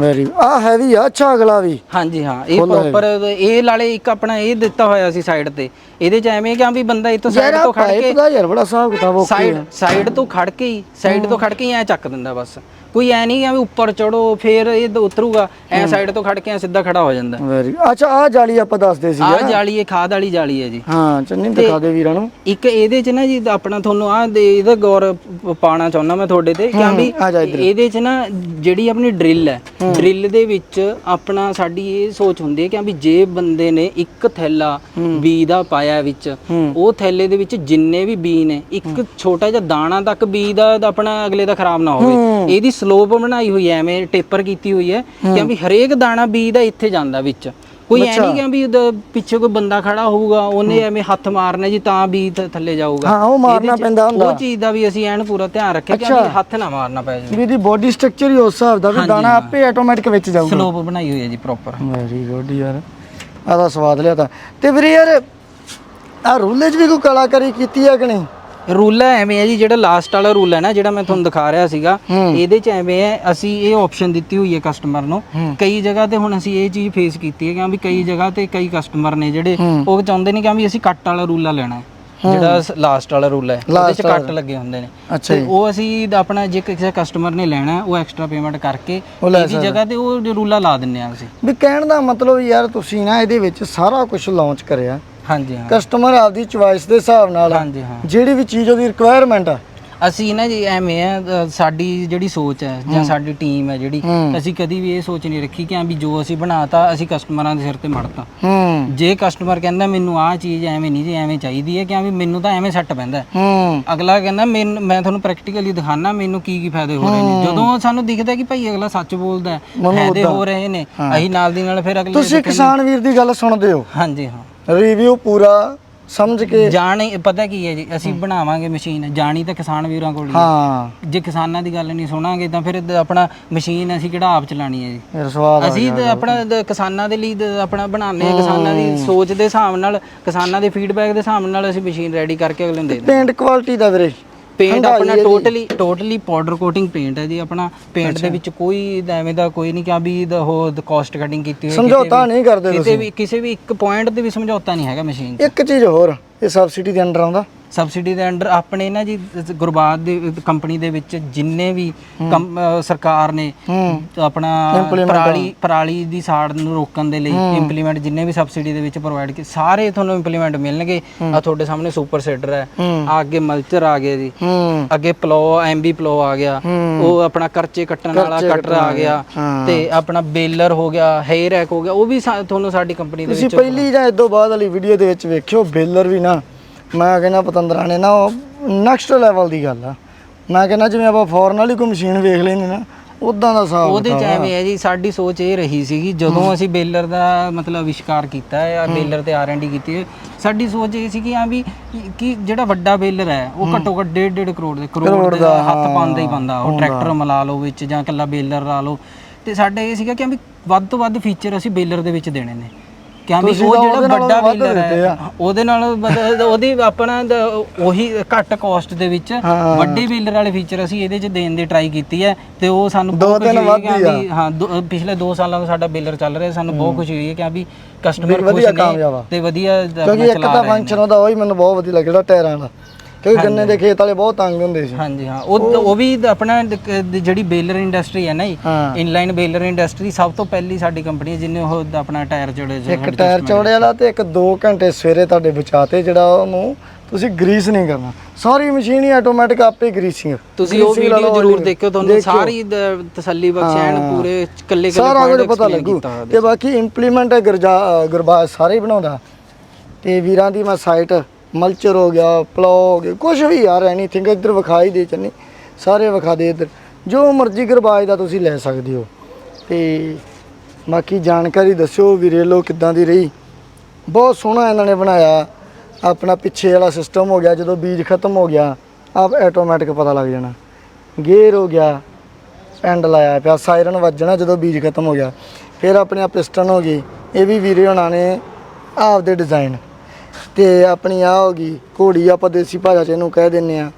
ਵੈਰੀ ਆ ਹੈਵੀ ਆ ਅੱਛਾ ਅਗਲਾ ਵੀ। ਹਾਂਜੀ ਹਾਂ ਇਹ ਪ੍ਰੋਪਰ ਇਹ ਲਾਲੇ ਇੱਕ ਆਪਣਾ ਇਹ ਦਿੱਤਾ ਹੋਇਆ ਸੀ ਸਾਈਡ ਤੇ। ਇਹਦੇ ਚ ਐਵੇਂ ਕਿ ਆ ਵੀ ਬੰਦਾ ਇੱਥੋਂ ਯਾਰ ਸਾਈਡ ਆ ਤੋਂ ਖੜ ਕੇ ਪਾਈਪ ਦਾ ਯਾਰ ਬੜਾ ਹਿਸਾਬ ਕਿਤਾਬ ਔਖਾ ਸਾਈਡ ਸਾਈਡ ਤੋਂ ਖੜ ਕੇ ਹੀ ਸਾਈਡ ਤੋਂ ਖੜ ਕੇ ਹੀ ਐ ਚੱਕ ਦਿੰਦਾ ਬਸ। ਕੋਈ ਐ ਨਹੀਂ ਆ ਵੀ ਉੱਪਰ ਚੜੋ ਫੇਰ ਇਹ ਉਤਰੂਗਾ। ਐ ਸਾਈਡ ਤੋਂ ਖੜ ਕੇ ਐ ਸਿੱਧਾ ਖੜਾ ਹੋ ਜਾਂਦਾ। ਵੈਰੀ ਅੱਛਾ ਆ ਜਾਲੀ ਆਪਾਂ ਦੱਸਦੇ ਸੀ ਆਹ ਜਾਲੀ ਇਹ ਖਾਦ ਵਾਲੀ ਜਾਲੀ ਹੈ ਜੀ। ਹਾਂ ਚੰਨੀ ਦਿਖਾ ਦੇ ਵੀਰਾਂ ਨੂੰ। ਇੱਕ ਇਹਦੇ ਚ ਨਾ ਜੀ ਆਪਣਾ ਤੁਹਾਨੂੰ ਆ ਇਹਦਾ ਗੌਰ ਪ- ਪਾਉਣਾ ਚਾਹੁੰਦਾ ਮੈਂ ਤੁਹਾਡੇ ਤੇ ਵੀ ਆ ਇੱਧਰ। ਇਹਦੇ ਚ ਨਾ ਜਿਹੜੀ ਆਪਣੀ ਡਰਿਲ ਹੈ ਡਰਿਲ ਦੇ ਵਿੱਚ ਆਪਣਾ ਸਾਡੀ ਇਹ ਸੋਚ ਹੁੰਦੀ ਹੈ ਕਿ ਵੀ ਜੇ ਬੰਦੇ ਨੇ ਇੱਕ ਥੈਲਾ ਬੀ ਦਾ ਪਾਇਆ ਵਿੱਚ ਉਹ ਥੈਲੇ ਦੇ ਵਿੱਚ ਜਿੰਨੇ ਵੀ ਬੀ ਨੇ ਇੱਕ ਛੋਟਾ ਜਿਹਾ ਦਾਣਾ ਤੱਕ ਬੀ ਦਾ ਆਪਣਾ ਅਗਲੇ ਦਾ ਖਰਾਬ ਨਾ ਹੋਵੇ। ਇਹਦੀ ਸਲੋਪ ਬਣਾਈ ਹੋਈ ਹੈ ਐਵੇਂ ਟੇਪਰ ਕੀਤੀ ਹੋਈ ਹੈ ਕਿ ਵੀ ਹਰੇਕ ਦਾਣਾ ਬੀ ਦਾ ਇੱਥੇ ਜਾਂਦਾ ਵਿੱਚ। ਕੋਈ ਐ ਨਹੀਂ ਕਿ ਵੀ ਪਿੱਛੇ ਕੋਈ ਬੰਦਾ ਖੜਾ ਹੋਊਗਾ ਉਹਨੇ ਐਵੇਂ ਹੱਥ ਮਾਰਨਾ ਜੀ ਤਾਂ ਵੀ ਥੱਲੇ ਜਾਊਗਾ। ਹਾਂ ਉਹ ਮਾਰਨਾ ਪੈਂਦਾ ਹੁੰਦਾ। ਉਹ ਚੀਜ਼ ਦਾ ਵੀ ਅਸੀਂ ਐਨ ਪੂਰਾ ਧਿਆਨ ਰੱਖਿਆ ਕਿ ਹੱਥ ਨਾ ਮਾਰਨਾ ਪੈ ਜਾਵੇ। ਵੀ ਇਹਦੀ ਬੋਡੀ ਸਟਰਕਚਰ ਹੀ ਉਸ ਹਿਸਾਬ ਦਾ ਵੀ ਦਾਣਾ ਆਪੇ ਆਟੋਮੈਟਿਕ ਵਿੱਚ ਜਾਊਗਾ। ਸਲੋਪ ਬਣਾਈ ਹੋਈ ਹੈ ਜੀ ਪ੍ਰੋਪਰ ਵੈਰੀ ਗੁੱਡ ਯਾਰ। ਆਹ ਦਾ ਸਵਾਦ ਲਿਆ ਤਾਂ। ਤੇ ਵੀਰੇ ਯਾਰ ਆ ਰੂਲੇ 'ਚ ਵੀ ਕੋਈ ਕਲਾਕਾਰੀ ਕੀਤੀ ਹੈ ਕਿ ਨਹੀਂ? ਰੂਲ ਐਵੇਂ ਹੈ ਜੀ ਜਿਹੜਾ ਲਾਸਟ ਵਾਲਾ ਰੂਲ ਹੈ ਨਾ ਜਿਹੜਾ ਮੈਂ ਤੁਹਾਨੂੰ ਦਿਖਾ ਰਿਹਾ ਸੀਗਾ ਇਹਦੇ ਚ ਐਵੇਂ ਹੈ ਅਸੀਂ ਇਹ ਆਪਸ਼ਨ ਦਿੱਤੀ ਹੋਈ ਹੈ ਕਸਟਮਰ ਨੂੰ। ਕਈ ਜਗ੍ਹਾ ਤੇ ਹੁਣ ਅਸੀਂ ਇਹ ਚੀਜ਼ ਫੇਸ ਕੀਤੀ ਹੈ ਕਿ ਵੀ ਕਈ ਜਗ੍ਹਾ ਤੇ ਕਈ ਕਸਟਮਰ ਨੇ ਜਿਹੜੇ ਉਹ ਚਾਹੁੰਦੇ ਨੇ ਕਿ ਵੀ ਅਸੀਂ ਕੱਟ ਵਾਲਾ ਰੂਲਾ ਲੈਣਾ ਹੈ। ਜਿਹੜਾ ਲਾਸਟ ਵਾਲਾ ਰੂਲ ਹੈ ਉਹਦੇ ਚ ਕੱਟ ਲੱਗੇ ਹੁੰਦੇ ਨੇ। ਤੇ ਉਹ ਅਸੀਂ ਆਪਣਾ ਜੇ ਕਿਸੇ ਕਸਟਮਰ ਨੇ ਲੈਣਾ ਉਹ ਐਕਸਟਰਾ ਪੇਮੈਂਟ ਕਰਕੇ ਇਹਦੀ ਜਗ੍ਹਾ ਤੇ ਉਹ ਰੂਲਾ ਲਾ ਦਿੰਨੇ ਆ ਅਸੀਂ। ਵੀ ਕਹਿਣ ਦਾ ਮਤਲਬ ਯਾਰ ਤੁਸੀਂ ਨਾ ਇਹਦੇ ਵਿੱਚ ਸਾਰਾ ਕੁਝ ਲਾਂਚ ਕਰਿਆ। ਹਾਂਜੀ ਹਾਂ। ਕਸਟਮਰ ਆਪਦੀ ਚੁਆਇਸ ਦੇ ਹਿਸਾਬ ਨਾਲ ਹਾਂਜੀ ਹਾਂ। ਜਿਹੜੀ ਵੀ ਚੀਜ਼ ਉਹਦੀ ਰਿਕੁਆਇਰਮੈਂਟ ਆ। ਅਸੀਂ ਨਾ ਜੀ ਐਵੇਂ ਆ ਸਾਡੀ ਜਿਹੜੀ ਸੋਚ ਹੈ ਜਾਂ ਸਾਡੀ ਟੀਮ ਹੈ ਜਿਹੜੀ ਅਸੀਂ ਕਦੀ ਵੀ ਇਹ ਸੋਚ ਨਹੀਂ ਰੱਖੀ ਕਿ ਹਾਂ ਵੀ ਜੋ ਅਸੀਂ ਬਣਾਤਾ ਅਸੀਂ ਕਸਟਮਰਾਂ ਦੇ ਸਿਰ ਤੇ ਮੜਤਾ। ਹੂੰ। ਜੇ ਕਸਟਮਰ ਕਹਿੰਦਾ ਮੈਨੂੰ ਆਹ ਚੀਜ਼ ਐਵੇਂ ਨਹੀਂ ਜੀ ਐਵੇਂ ਚਾਹੀਦੀ ਹੈ ਕਿ ਹਾਂ ਵੀ ਮੈਨੂੰ ਤਾਂ ਐਵੇਂ ਸੈੱਟ ਪੈਂਦਾ ਅਗਲਾ ਕਹਿੰਦਾ ਮੈਂ ਤੁਹਾਨੂੰ ਪ੍ਰੈਕਟੀਕਲੀ ਦਿਖਾਣਾ ਮੈਨੂੰ ਕੀ ਕੀ ਫਾਇਦੇ ਹੋ ਰਹੇ ਨੇ। ਜਦੋਂ ਸਾਨੂੰ ਦਿਖਦਾ ਕਿ ਭਾਈ ਅਗਲਾ ਸੱਚ ਬੋਲਦਾ ਹੈ ਫਾਇਦੇ ਹੋ ਰਹੇ ਨੇ ਅਸੀਂ ਨਾਲ ਦੀ ਨਾਲ ਫਿਰ ਅਗਲੇ ਤੁਸੀਂ ਕਿਸਾਨ ਵੀਰ ਦੀ ਗੱਲ ਸੁਣਦੇ ਹੋ। ਹਾਂਜੀ ਹਾਂ। ਰਿਵਿਊ ਪੂਰਾ ਸਮਝ ਕੇ ਜਾਣੀ ਪਤਾ ਕੀ ਹੈ ਜੀ ਅਸੀਂ ਬਣਾਵਾਂਗੇ ਮਸ਼ੀਨ ਜਾਣੀ ਤਾਂ ਕਿਸਾਨ ਵੀਰਾਂ ਕੋਲ ਹੀ ਹੈ। ਹਾਂ। ਜੇ ਕਿਸਾਨਾਂ ਦੀ ਗੱਲ ਨਹੀਂ ਸੁਣਾਂਗੇ ਤਾਂ ਫਿਰ ਦ- ਆਪਣਾ ਮਸ਼ੀਨ ਅਸੀਂ ਕਿਹੜਾ ਆਪ ਚਲਾਣੀ ਹੈ ਜੀ? ਫਿਰ ਸਵਾਦ ਆ ਅਸੀਂ ਤਾਂ ਆਪਣਾ ਦ- ਕਿਸਾਨਾਂ ਦੇ ਲਈ ਦ- ਆਪਣਾ ਬਣਾਉਂਦੇ ਆ ਕਿਸਾਨਾਂ ਦੀ ਸੋਚ ਦੇ ਹਿਸਾਬ ਨਾਲ ਕਿਸਾਨਾਂ ਦੇ ਫੀਡਬੈਕ ਦੇ ਹਿਸਾਬ ਨਾਲ ਅਸੀਂ ਮਸ਼ੀਨ ਰੈਡੀ ਕਰਕੇ ਅਗਲੇ ਨੂੰ ਦੇ ਦਿੰਦੇ ਪੇਂਟ ਕੁਆਲਿਟੀ ਦਾ ਵੀਰੇ। ਪੇਂਟ ਆਪਣਾ totally totally powder coating paint ਹੈ ਜੀ ਆਪਣਾ ਪੇਂਟ ਦੇ ਵਿੱਚ ਕੋਈ ਐਵੇਂ ਦਾ ਕੋਈ ਨਹੀਂ ਕਿ ਵੀ ਦਾ ਉਹ ਕਾਸਟ ਕਟਿੰਗ ਕੀਤੀ ਹੋਈ ਸਮਝੌਤਾ ਨਹੀਂ ਕਰਦੇ ਕਿਤੇ ਵੀ ਕਿਸੇ ਵੀ ਇੱਕ ਪੁਆਇੰਟ ਤੇ ਵੀ ਸਮਝੌਤਾ ਨਹੀਂ ਹੈਗਾ ਮਸ਼ੀਨ ਇੱਕ ਚੀਜ਼ ਹੋਰ ਇਹ ਸਬਸਿਡੀ ਦੇ ਅੰਡਰ ਆਉਂਦਾ। ਸਬਸਿਡੀ ਦੇ ਅੰਡਰ ਆਪਣੇ ਨਾ ਜੀ ਗੁਰਬਾਦ ਦੇ ਕੰਪਨੀ ਦੇ ਵਿੱਚ ਜਿੰਨੇ ਵੀ ਸਰਕਾਰ ਨੇ ਆਪਣਾ ਪਰਾਲੀ ਪਰਾਲੀ ਦੀ ਸਾੜ ਨੂੰ ਰੋਕਣ ਦੇ ਲਈ ਇੰਪਲੀਮੈਂਟ ਜਿੰਨੇ ਵੀ ਸਬਸਿਡੀ ਦੇ ਵਿੱਚ ਪ੍ਰੋਵਾਈਡ ਕੀ ਸਾਰੇ ਤੁਹਾਨੂੰ ਇੰਪਲੀਮੈਂਟ ਮਿਲਣਗੇ। ਆ ਤੁਹਾਡੇ ਸਾਹਮਣੇ ਸੁਪਰ ਸੀਡਰ ਹੈ। ਆ ਅੱਗੇ ਮਲਚਰ ਆ ਗਿਆ ਜੀ। ਅੱਗੇ ਪਲੋ ਐਮਬੀ ਪਲੋ ਆ ਗਿਆ। ਉਹ ਆਪਣਾ ਕਰਚੇ ਕੱਟਣ ਵਾਲਾ ਕਟਰ ਆ ਗਿਆ। ਤੇ ਆਪਣਾ ਬੇਲਰ ਹੋ ਗਿਆ ਹੇਅਰ ਰੈਕ ਹੋ ਗਿਆ ਉਹ ਵੀ ਤੁਹਾਨੂੰ ਸਾਡੀ ਕੰਪਨੀ ਦੇ ਤੁਸੀਂ ਵਿੱਚ ਪਹਿਲੀ ਜਾਂ ਇਦੋਂ ਬਾਅਦ ਵਾਲੀ ਵੀਡੀਓ ਦੇ ਵਿੱਚ ਵੇਖਿਓ ਬੇਲਰ ਵੀ ਨਾ। ਮੈਂ ਕਹਿੰਦਾ ਪਤੰਦਰਾਂ ਨੇ ਨਾ ਨੈਕਸਟ ਲੈਵਲ ਦੀ ਗੱਲ ਆ। ਮੈਂ ਕਹਿੰਦਾ ਜਿਵੇਂ ਆਪਾਂ ਫੋਰਨ ਵਾਲੀ ਕੋਈ ਮਸ਼ੀਨ ਵੇਖ ਲੈਂਦੇ ਨਾ ਉਦਾਂ ਦਾ ਹਿਸਾਬ ਉਹਦੇ ਚ ਐਵੇਂ ਹੈ ਜੀ ਸਾਡੀ ਸੋਚ ਇਹ ਰਹੀ ਸੀਗੀ ਜਦੋਂ ਅਸੀਂ ਬੇਲਰ ਦਾ ਮਤਲਬ ਅਵਿਸ਼ਕਾਰ ਕੀਤਾ ਹੈ। ਜਾਂ ਬੇਲਰ ਤੇ ਆਰ&ਡੀ ਕੀਤੀ ਹੈ ਸਾਡੀ ਸੋਚ ਇਹ ਸੀ ਕਿ ਆ ਵੀ ਕਿ ਜਿਹੜਾ ਵੱਡਾ ਬੇਲਰ ਹੈ ਉਹ ਘੱਟੋ ਘੱਟ 1.5 ਕਰੋੜ ਦੇ ਕਰੋੜ ਦੇ ਹੱਥ ਪਾਉਂਦਾ ਹੀ ਪਾਉਂਦਾ ਉਹ ਟਰੈਕਟਰ ਮਿਲਾ ਲਓ ਵਿੱਚ ਜਾਂ ਇਕੱਲਾ ਬੇਲਰ ਲਾ ਲਓ। ਤੇ ਸਾਡਾ ਇਹ ਸੀਗਾ ਕਿ ਆ ਵੀ ਵੱਧ ਤੋਂ ਵੱਧ ਫੀਚਰ ਅਸੀਂ ਬੇਲਰ ਦੇ ਵਿੱਚ ਦੇਣੇ ਨੇ। ਕਿਆ ਵੀ ਉਹ ਜਿਹੜਾ ਵੱਡਾ ਬੇਲਰ ਹੈ ਉਹਦੇ ਨਾਲ ਉਹਦੀ ਆਪਣਾ ਦ- ਉਹੀ ਘੱਟ ਕਾਸਟ ਦੇ ਵਿੱਚ ਵੱਡੇ ਬੇਲਰ ਵਾਲੇ ਫੀਚਰ ਅਸੀਂ ਇਹਦੇ ਚ ਦੇਣ ਦੀ ਟਰਾਈ ਕੀਤੀ ਹੈ ਤੇ ਉਹ ਸਾਨੂੰ ਬਹੁਤ ਖੁਸ਼ੀ ਹੋਈ ਕਿ ਹਾਂ ਵੀ ਹਾਂ ਦੋ- ਪਿਛਲੇ 2 ਸਾਲਾਂ ਤੋਂ ਸਾਡਾ ਬੇਲਰ ਚੱਲ ਰਿਹਾ ਸਾਨੂੰ ਬਹੁਤ ਖੁਸ਼ੀ ਹੋਈ ਹੈ ਕਿ ਵੀ ਕਸਟਮਰ ਖੁਸ਼ ਕਾਮਯਾਬ ਆ। ਨੇ ਤੇ ਵਧੀਆ ਕਿਉਂਕਿ ਆਪਣਾ ਇੱਕ ਚਲਾ ਤਾਂ ਰਹੇ ਨੇ। ਫੰਕਸ਼ਨ ਉਹਦਾ ਉਹੀ ਮੈਨੂੰ ਬਹੁਤ ਵਧੀਆ ਲੱਗਿਆ ਜਿਹੜਾ ਟਾਇਰਾਂ ਦਾ ਕਿਉਂਕਿ ਗੰਨੇ ਦੇ ਖੇਤ ਵਾਲੇ ਬਹੁਤ ਤੰਗ ਹੁੰਦੇ ਸੀ। ਹਾਂਜੀ ਹਾਂ। ਉਹ ਉਹ ਵੀ ਆਪਣਾ ਕ- ਜਿਹੜੀ ਬੇਲਰ ਇੰਡਸਟਰੀ ਹੈ ਨਾ ਜੀ ਹਾਂ। ਇਨਲਾਈਨ ਬੇਲਰ ਇੰਡਸਟਰੀ ਸਭ ਤੋਂ ਪਹਿਲੀ ਸਾਡੀ ਕੰਪਨੀ ਹੈ ਜਿਹਨੇ ਉਹ ਆਪਣਾ ਟਾਇਰ ਜੋੜੇ ਸੀ ਇੱਕ ਟਾਇਰ ਚੌੜੇ ਵਾਲਾ ਤੇ ਇੱਕ 2 ਘੰਟੇ ਸਵੇਰੇ ਤੁਹਾਡੇ ਬਚਾਤੇ ਜਿਹੜਾ ਉਹਨੂੰ ਤੁਸੀਂ ਗਰੀਸ ਨਹੀਂ ਕਰਨਾ। ਸਾਰੀ ਮਸ਼ੀਨ ਹੀ ਆਟੋਮੈਟਿਕ ਆਪੇ ਗਰੀਸਿੰਗ ਤੁਸੀਂ ਉਹ ਵੀਡੀਓ ਜ਼ਰੂਰ ਦੇਖਿਓ ਤੁਹਾਨੂੰ ਸਾਰੀ ਦ- ਤਸੱਲੀ ਬਖਸ਼ੈਣ ਪੂਰੇ ਕੱਲੇ ਕੱਲੇ ਸਾਰਾ ਕੁਝ ਪਤਾ ਲੱਗੂ। ਤੇ ਬਾਕੀ ਇੰਪਲੀਮੈਂਟ ਹੈ ਗੁਰਜਾ ਗੁਰਬਾਜ ਸਾਰੇ ਹੀ ਬਣਾਉਂਦਾ। ਤੇ ਵੀਰਾਂ ਦੀ ਮੈਂ ਸਾਈਟ ਮਲਚਰ ਹੋ ਗਿਆ ਪਲੋ ਹੋ ਗਿਆ ਕੁਝ ਵੀ ਯਾਰ ਐਨੀਥਿੰਗ ਇੱਧਰ ਵਿਖਾਈ ਦੇ ਚੰਨੀ, ਸਾਰੇ ਵਿਖਾ ਦੇ ਇੱਧਰ। ਜੋ ਮਰਜ਼ੀ ਗੁਰਬਾਜ ਦਾ ਤੁਸੀਂ ਲੈ ਸਕਦੇ ਹੋ। ਤੇ ਬਾਕੀ ਜਾਣਕਾਰੀ ਦੱਸਿਓ ਵੀਰੇ ਲੋ ਕਿੱਦਾਂ ਦੀ ਰਹੀ। ਬਹੁਤ ਸੋਹਣਾ ਇਹਨਾਂ ਨੇ ਬਣਾਇਆ। ਆਪਣਾ ਪਿੱਛੇ ਵਾਲਾ ਸਿਸਟਮ ਹੋ ਗਿਆ, ਜਦੋਂ ਬੀਜ ਖਤਮ ਹੋ ਗਿਆ, ਆਪ ਆਟੋਮੈਟਿਕ ਪਤਾ ਲੱਗ ਜਾਣਾ। ਗੇਅਰ ਹੋ ਗਿਆ ਐਂਡ ਲਾਇਆ ਪਿਆ ਸਾਇਰਨ ਵੱਜਣਾ ਜਦੋਂ ਬੀਜ ਖਤਮ ਹੋ ਗਿਆ। ਫਿਰ ਆਪਣੇ ਆ ਪਿਸਟਨ ਹੋ ਗਈ ਇਹ ਵੀ ਵੀਰੇ ਹੋਣਾ ਨੇ ਆਪਦੇ ਡਿਜ਼ਾਈਨ ਤੇ ਆਪਣੀ ਆ ਹੋ ਗਈ ਘੋੜੀ ਆਪਾਂ ਦੇਸੀ ਭਾਸ਼ਾ ਚ ਇਹਨੂੰ ਕਹਿ ਦਿੰਨੇ ਆ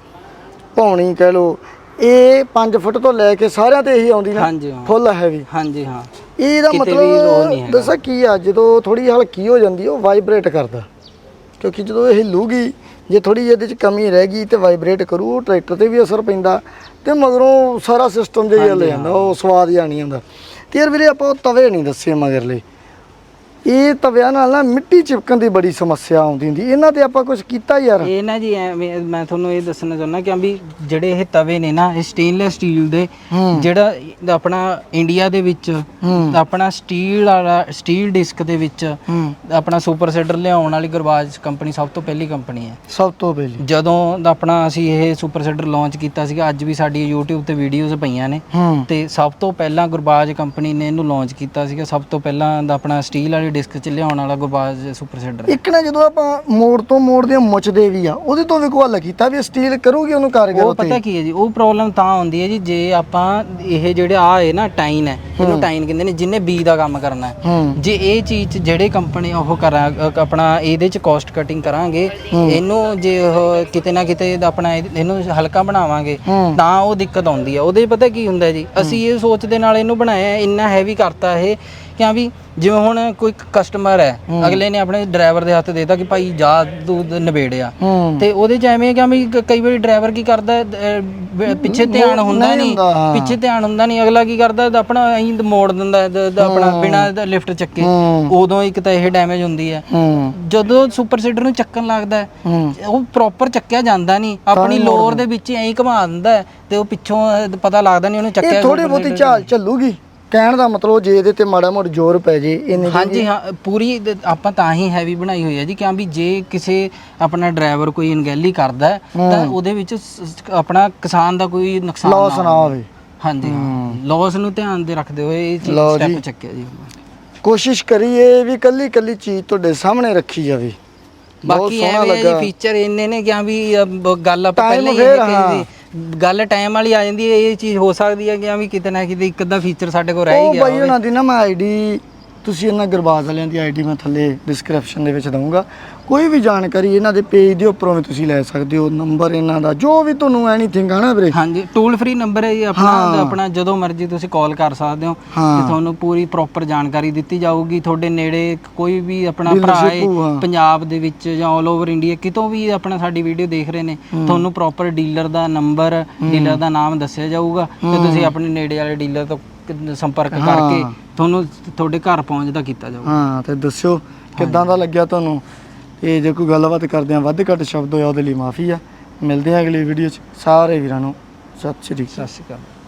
ਪੌਣੀ ਕਹਿ ਲੋ ਇਹ 5 ਫੁੱਟ ਤੋਂ ਲੈ ਕੇ ਸਾਰਿਆਂ ਤੇ ਇਹੀ ਆਉਂਦੀ ਨਾ ਹਾਂਜੀ ਹਾਂ। ਫੁੱਲ ਹੈਵੀ ਹਾਂਜੀ ਹਾਂ। ਇਹਦਾ ਕਿਤੇ ਵੀ ਉਹ ਨਹੀਂ ਮਤਲਬ ਹੈਗਾ। ਦੱਸਾਂ ਕੀ ਆ ਜਦੋਂ ਥੋੜੀ ਹਲਕੀ ਹੋ ਜਾਂਦੀ ਹੈ, ਉਹ ਵਾਈਬ੍ਰੇਟ ਕਰਦਾ। ਕਿਉਂਕਿ ਜਦੋਂ ਇਹ ਹਿੱਲੂਗੀ ਜੇ ਥੋੜੀ ਜਿਹੀ ਇਹਦੇ ਚ ਕਮੀ ਰਹਿ ਗਈ ਤੇ ਵਾਈਬ੍ਰੇਟ ਕਰੂ ਉਹ ਟਰੈਕਟਰ ਤੇ ਵੀ ਅਸਰ ਪੈਂਦਾ ਤੇ ਮਗਰੋਂ ਸਾਰਾ ਸਿਸਟਮ ਜਿਹਾ ਹਿੱਲ ਜਾਂਦਾ ਉਹ ਸਵਾਦ ਜਿਹਾ ਨਹੀਂ ਆਉਂਦਾ। ਤੇ ਯਾਰ ਵੀਰੇ ਆਪਾਂ ਉਹ ਤਵੇ ਨਹੀਂ ਦੱਸੇ ਮਗਰਲੇ। ਇਹ ਤਵਿਆਂ ਨਾਲ ਨਾ ਮਿੱਟੀ ਚਿਪਕਣ ਦੀ ਬੜੀ ਸਮੱਸਿਆ ਆਉਂਦੀ ਹੁੰਦੀ। ਇਹਨਾਂ ਤੇ ਆਪਾਂ ਕੁਝ ਕੀਤਾ ਯਾਰ। ਇਹ ਨਾ ਜੀ ਐਵੇਂ ਮੈਂ ਤੁਹਾਨੂੰ ਇਹ ਦੱਸਣਾ ਚਾਹੁੰਦਾ ਕਿ ਵੀ ਜਿਹੜੇ ਇਹ ਤਵੇ ਨੇ ਨਾ ਇਹ ਸਟੇਨਲੈਸ ਸਟੀਲ ਦੇ ਜਿਹੜਾ ਆਪਣਾ ਇੰਡੀਆ ਦੇ ਵਿੱਚ ਆਪਣਾ ਸਟੀਲ ਵਾਲਾ ਸਟੀਲ ਡਿਸਕ ਦੇ ਵਿੱਚ ਆਪਣਾ ਸੁਪਰ ਸੀਡਰ ਲਿਆਉਣ ਵਾਲੀ ਗੁਰਬਾਜ ਕੰਪਨੀ ਸਭ ਤੋਂ ਪਹਿਲੀ ਕੰਪਨੀ ਹੈ। ਸਭ ਤੋਂ ਪਹਿਲੀ। ਜਦੋਂ ਦਾ ਆਪਣਾ ਅਸੀਂ ਇਹ ਸੁਪਰ ਸੀਡਰ ਲਾਂਚ ਕੀਤਾ ਸੀਗਾ ਅੱਜ ਵੀ ਸਾਡੀ YouTube ਤੇ ਵੀਡੀਓਜ਼ ਪਈਆਂ ਨੇ। ਤੇ ਸਭ ਤੋਂ ਪਹਿਲਾਂ ਗੁਰਬਾਜ ਕੰਪਨੀ ਨੇ ਇਹਨੂੰ ਲਾਂਚ ਕੀਤਾ ਸੀਗਾ। ਸਭ ਤੋਂ ਪਹਿਲਾਂ ਦਾ ਆਪਣਾ ਸਟੀਲ ਵਾਲੀ ਹੋਏ ਡਿਸਕ ਚ ਲਿਆਉਣ ਵਾਲਾ ਗੁਰਬਾਜ ਸੁਪਰ ਸੀਡਰ ਇੱਕ ਨਾ ਜਦੋਂ ਆਪਾਂ ਮੋੜ ਤੋਂ ਮੋੜ ਦੇ ਮੁੱਚਦੇ ਵੀ ਆ ਉਹਦੇ ਤੋਂ ਵੀ ਕੋਈ ਹੱਲ ਕੀਤਾ ਵੀ ਸਟੀਲ ਕਰੂਗੀ ਉਹਨੂੰ ਕਾਰਗਰ ਉਹ ਪਤਾ ਕੀ ਹੈ ਜੀ ਉਹ ਪ੍ਰੋਬਲਮ ਤਾਂ ਆਉਂਦੀ ਹੈ ਜੀ ਜੇ ਆਪਾਂ ਇਹ ਜਿਹੜੇ ਆ ਹੈ ਨਾ ਟਾਈਨ ਹੈ ਇਹਨੂੰ ਟਾਈਨ ਕਹਿੰਦੇ ਨੇ ਜਿੰਨੇ ਬੀ ਦਾ ਕੰਮ ਕਰਨਾ ਹੈ। ਜੇ ਇਹ ਚੀਜ਼ ਜਿਹੜੇ ਕੰਪਨੀ ਉਹ ਕਰਾਂ ਆਪਣਾ ਇਹਦੇ ਚ ਕਾਸਟ ਕਟਿੰਗ ਕਰਾਂਗੇ ਇਹਨੂੰ ਜੇ ਉਹ ਕਿਤੇ ਨਾ ਕਿਤੇ ਆਪਣਾ ਇਹ- ਇਹਨੂੰ ਹਲਕਾ ਬਣਾਵਾਂਗੇ ਤਾਂ ਉਹ ਦਿੱਕਤ ਆਉਂਦੀ ਹੈ। ਉਹਦੇ ਪਤਾ ਕੀ ਹੁੰਦਾ ਜੀ ਅਸੀਂ ਇਹ ਸੋਚ ਦੇ ਨਾਲ ਇਹਨੂੰ ਬਣਾਇਆ ਇੰਨਾ ਹੈਵੀ ਕਰਤਾ ਇਹ ਕਿਉਂ ਵੀ ਜਿਵੇਂ ਹੁਣ ਕੋਈ ਕਸਟਮਰ ਹੈ ਅਗਲੇ ਨੇ ਆਪਣੇ ਡਰਾਈਵਰ ਦੇ ਹੱਥ ਦੇਤਾ ਕਿ ਭਾਈ ਜਾ ਤੂੰ ਨਵੇੜਿਆ ਹੂੰ। ਤੇ ਉਹਦੇ ਚ ਐਵੇਂ ਕਿ ਵੀ ਕਈ ਵਾਰੀ ਡਰਾਈਵਰ ਕੀ ਕਰਦਾ ਪਿੱਛੇ ਧਿਆਨ ਹੁੰਦਾ ਨਹੀਂ। ਪਿੱਛੇ ਧਿਆਨ ਹੁੰਦਾ ਨਹੀਂ। ਅਗਲਾ ਕੀ ਕਰਦਾ ਆਪਣਾ ਐਂ ਮੋੜ ਦਿੰਦਾ ਆਪਣਾ ਬਿਨਾ ਲਿਫਟ ਚੱਕੇ। ਉਦੋਂ ਇੱਕ ਤਾਂ ਇਹ ਡੈਮੇਜ ਹੁੰਦੀ ਹੈ। ਜਦੋਂ ਸੁਪਰ ਸੀਡਰ ਨੂੰ ਚੱਕਣ ਲੱਗਦਾ ਉਹ ਪ੍ਰੋਪਰ ਚੱਕਿਆ ਜਾਂਦਾ ਨਹੀਂ। ਆਪਣੀ ਲੋਰ ਦੇ ਵਿੱਚ ਐਂ ਘੁਮਾ ਦਿੰਦਾ ਤੇ ਉਹ ਪਿੱਛੋਂ ਪਤਾ ਲੱਗਦਾ ਨਹੀਂ ਉਹਨੂੰ ਚੱਕਿਆ ਥੋੜੀ ਬਹੁਤੀ ਝਾਲ ਚੱਲੂਗੀ। ਕਹਿਣ ਦਾ ਮਤਲਬ ਜੇ ਇਹਦੇ ਤੇ ਮਾੜਾ ਮੋੜ ਜ਼ੋਰ ਪੈ ਜੇ ਇਹਨੇ ਹਾਂਜੀ ਹਾਂ ਪੂਰੀ ਦ- ਆਪਾਂ ਤਾਂ ਹੀ ਹੈਵੀ ਬਣਾਈ ਹੋਈ ਹੈ ਜੀ ਕਿਉਂ ਵੀ ਜੇ ਕਿਸੇ ਆਪਣਾ ਡਰਾਈਵਰ ਕੋਈ ਅਣਗਹਿਲੀ ਕਰਦਾ ਹੈ, ਤਾਂ ਉਹਦੇ ਵਿੱਚ ਸ- ਆਪਣਾ ਕਿਸਾਨ ਦਾ ਕੋਈ ਨੁਕਸਾਨ ਲਾਸ ਨਾ ਹੋਵੇ। ਹਾਂਜੀ ਲਾਸ ਨੂੰ ਧਿਆਨ ਦੇ ਰੱਖਦੇ ਹੋਏ ਇਹ ਲਓ ਜੀ। ਸਟੈਪ ਚੱਕਿਆ ਜੀ ਕੋਸ਼ਿਸ਼ ਕਰੀਏ ਵੀ ਕੱਲੀ ਕੱਲੀ ਚੀਜ਼ ਤੁਹਾਡੇ ਸਾਹਮਣੇ ਰੱਖੀ ਜਾਵੇ। ਬਹੁਤ ਬਾਕੀ ਸੋਹਣਾ ਐਵੇਂ ਹੈ ਜੀ ਲੱਗਾ। ਫੀਚਰ ਇੰਨੇ ਨੇ ਕਿ ਵੀ ਬ- ਗੱਲ ਆਪਾਂ Time ਪਹਿਲਾਂ ਹੀ ਫੇਰ, ਇਹ ਕਹੀ ਸੀ। ਗੱਲ ਟਾਈਮ ਵਾਲੀ ਆ ਜਾਂਦੀ ਹੈ ਇਹ ਚੀਜ਼ ਹੋ ਸਕਦੀ ਹੈ ਕਿ ਵੀ ਕਿਤੇ ਨਾ ਕਿਤੇ ਇੱਕ ਅੱਧਾ ਫੀਚਰ ਸਾਡੇ ਕੋਲ ਰਹਿ ਉਹ ਹੀ ਗਿਆ ਬਾਈ ਉਹਨਾਂ ਦੀ ਨਾ ਮੈਂ ਆਈਡੀ ਤੁਸੀਂ ਇਹਨਾਂ ਗਰਬਾਜ਼ ਵਾਲਿਆਂ ਦੀ ਆਈਡੀ ਮੈਂ ਥੱਲੇ ਡਿਸਕ੍ਰਿਪਸ਼ਨ ਦੇ ਵਿੱਚ ਦਊਂਗਾ ਕੋਈ ਵੀ ਜਾਣਕਾਰੀ ਇਹਨਾਂ ਦੇ ਪੇਜ ਦੇ ਉੱਪਰੋਂ ਵੀ ਤੁਸੀਂ ਲੈ ਸਕਦੇ ਹੋ ਨੰਬਰ ਇਹਨਾਂ ਦਾ ਜੋ ਵੀ ਤੁਹਾਨੂੰ ਐਨੀਥਿੰਗ ਹੈ ਨਾ ਵੀਰੇ ਹਾਂਜੀ ਟੂਲ ਫ੍ਰੀ ਨੰਬਰ ਹੈ ਜੀ ਆਪਣਾ। ਆਪਣਾ ਜਦੋਂ ਮਰਜ਼ੀ ਤੁਸੀਂ ਕਾਲ ਕਰ ਸਕਦੇ ਹੋ। ਤੇ ਤੁਹਾਨੂੰ ਪੂਰੀ ਪ੍ਰੋਪਰ ਜਾਣਕਾਰੀ ਦਿੱਤੀ ਜਾਊਗੀ ਤੁਹਾਡੇ ਨੇੜੇ ਕੋਈ ਵੀ ਆਪਣਾ ਭਰਾ ਹਾਂ। ਪੰਜਾਬ ਦੇ ਵਿੱਚ ਜਾਂ 올 ਓਵਰ ਇੰਡੀਆ ਕਿਤੋਂ ਵੀ ਆਪਣਾ ਸਾਡੀ ਵੀਡੀਓ ਦੇਖ ਰਹੇ ਨੇ ਤੁਹਾਨੂੰ ਪ੍ਰੋਪਰ ਡੀਲਰ ਦਾ ਨੰਬਰ ਡੀਲਰ ਦਾ ਨਾਮ ਦੱਸਿਆ ਜਾਊਗਾ ਤੇ ਤੁਸੀਂ ਆਪਣੇ ਨੇੜੇ ਵਾਲੇ ਡੀਲਰ ਤੋਂ ਕ- ਸੰਪਰਕ ਕਰਕੇ ਤੁਹਾਨੂੰ ਤੁਹਾਡੇ ਘਰ ਪਹੁੰਚਦਾ ਕੀਤਾ ਜਾਊਗਾ ਹਾਂ ਤੇ ਦੱਸਿਓ ਕਿੱਦਾਂ ਦਾ ਲੱਗਿਆ ਤੁਹਾਨੂੰ? ਤੇ ਜੇ ਕੋਈ ਗੱਲਬਾਤ ਕਰਦੇ ਆ ਵੱਧ ਘੱਟ ਸ਼ਬਦ ਹੋਇਆ ਉਹਦੇ ਲਈ ਮਾਫੀ ਆ। ਮਿਲਦੇ ਆ ਅਗਲੀ ਵੀਡੀਓ 'ਚ। ਸਾਰੇ ਵੀਰਾਂ ਨੂੰ ਸਤਿ ਸ਼੍ਰੀ ਅਕਾਲ। ਸਤਿ ਸ਼੍ਰੀ ਅਕਾਲ।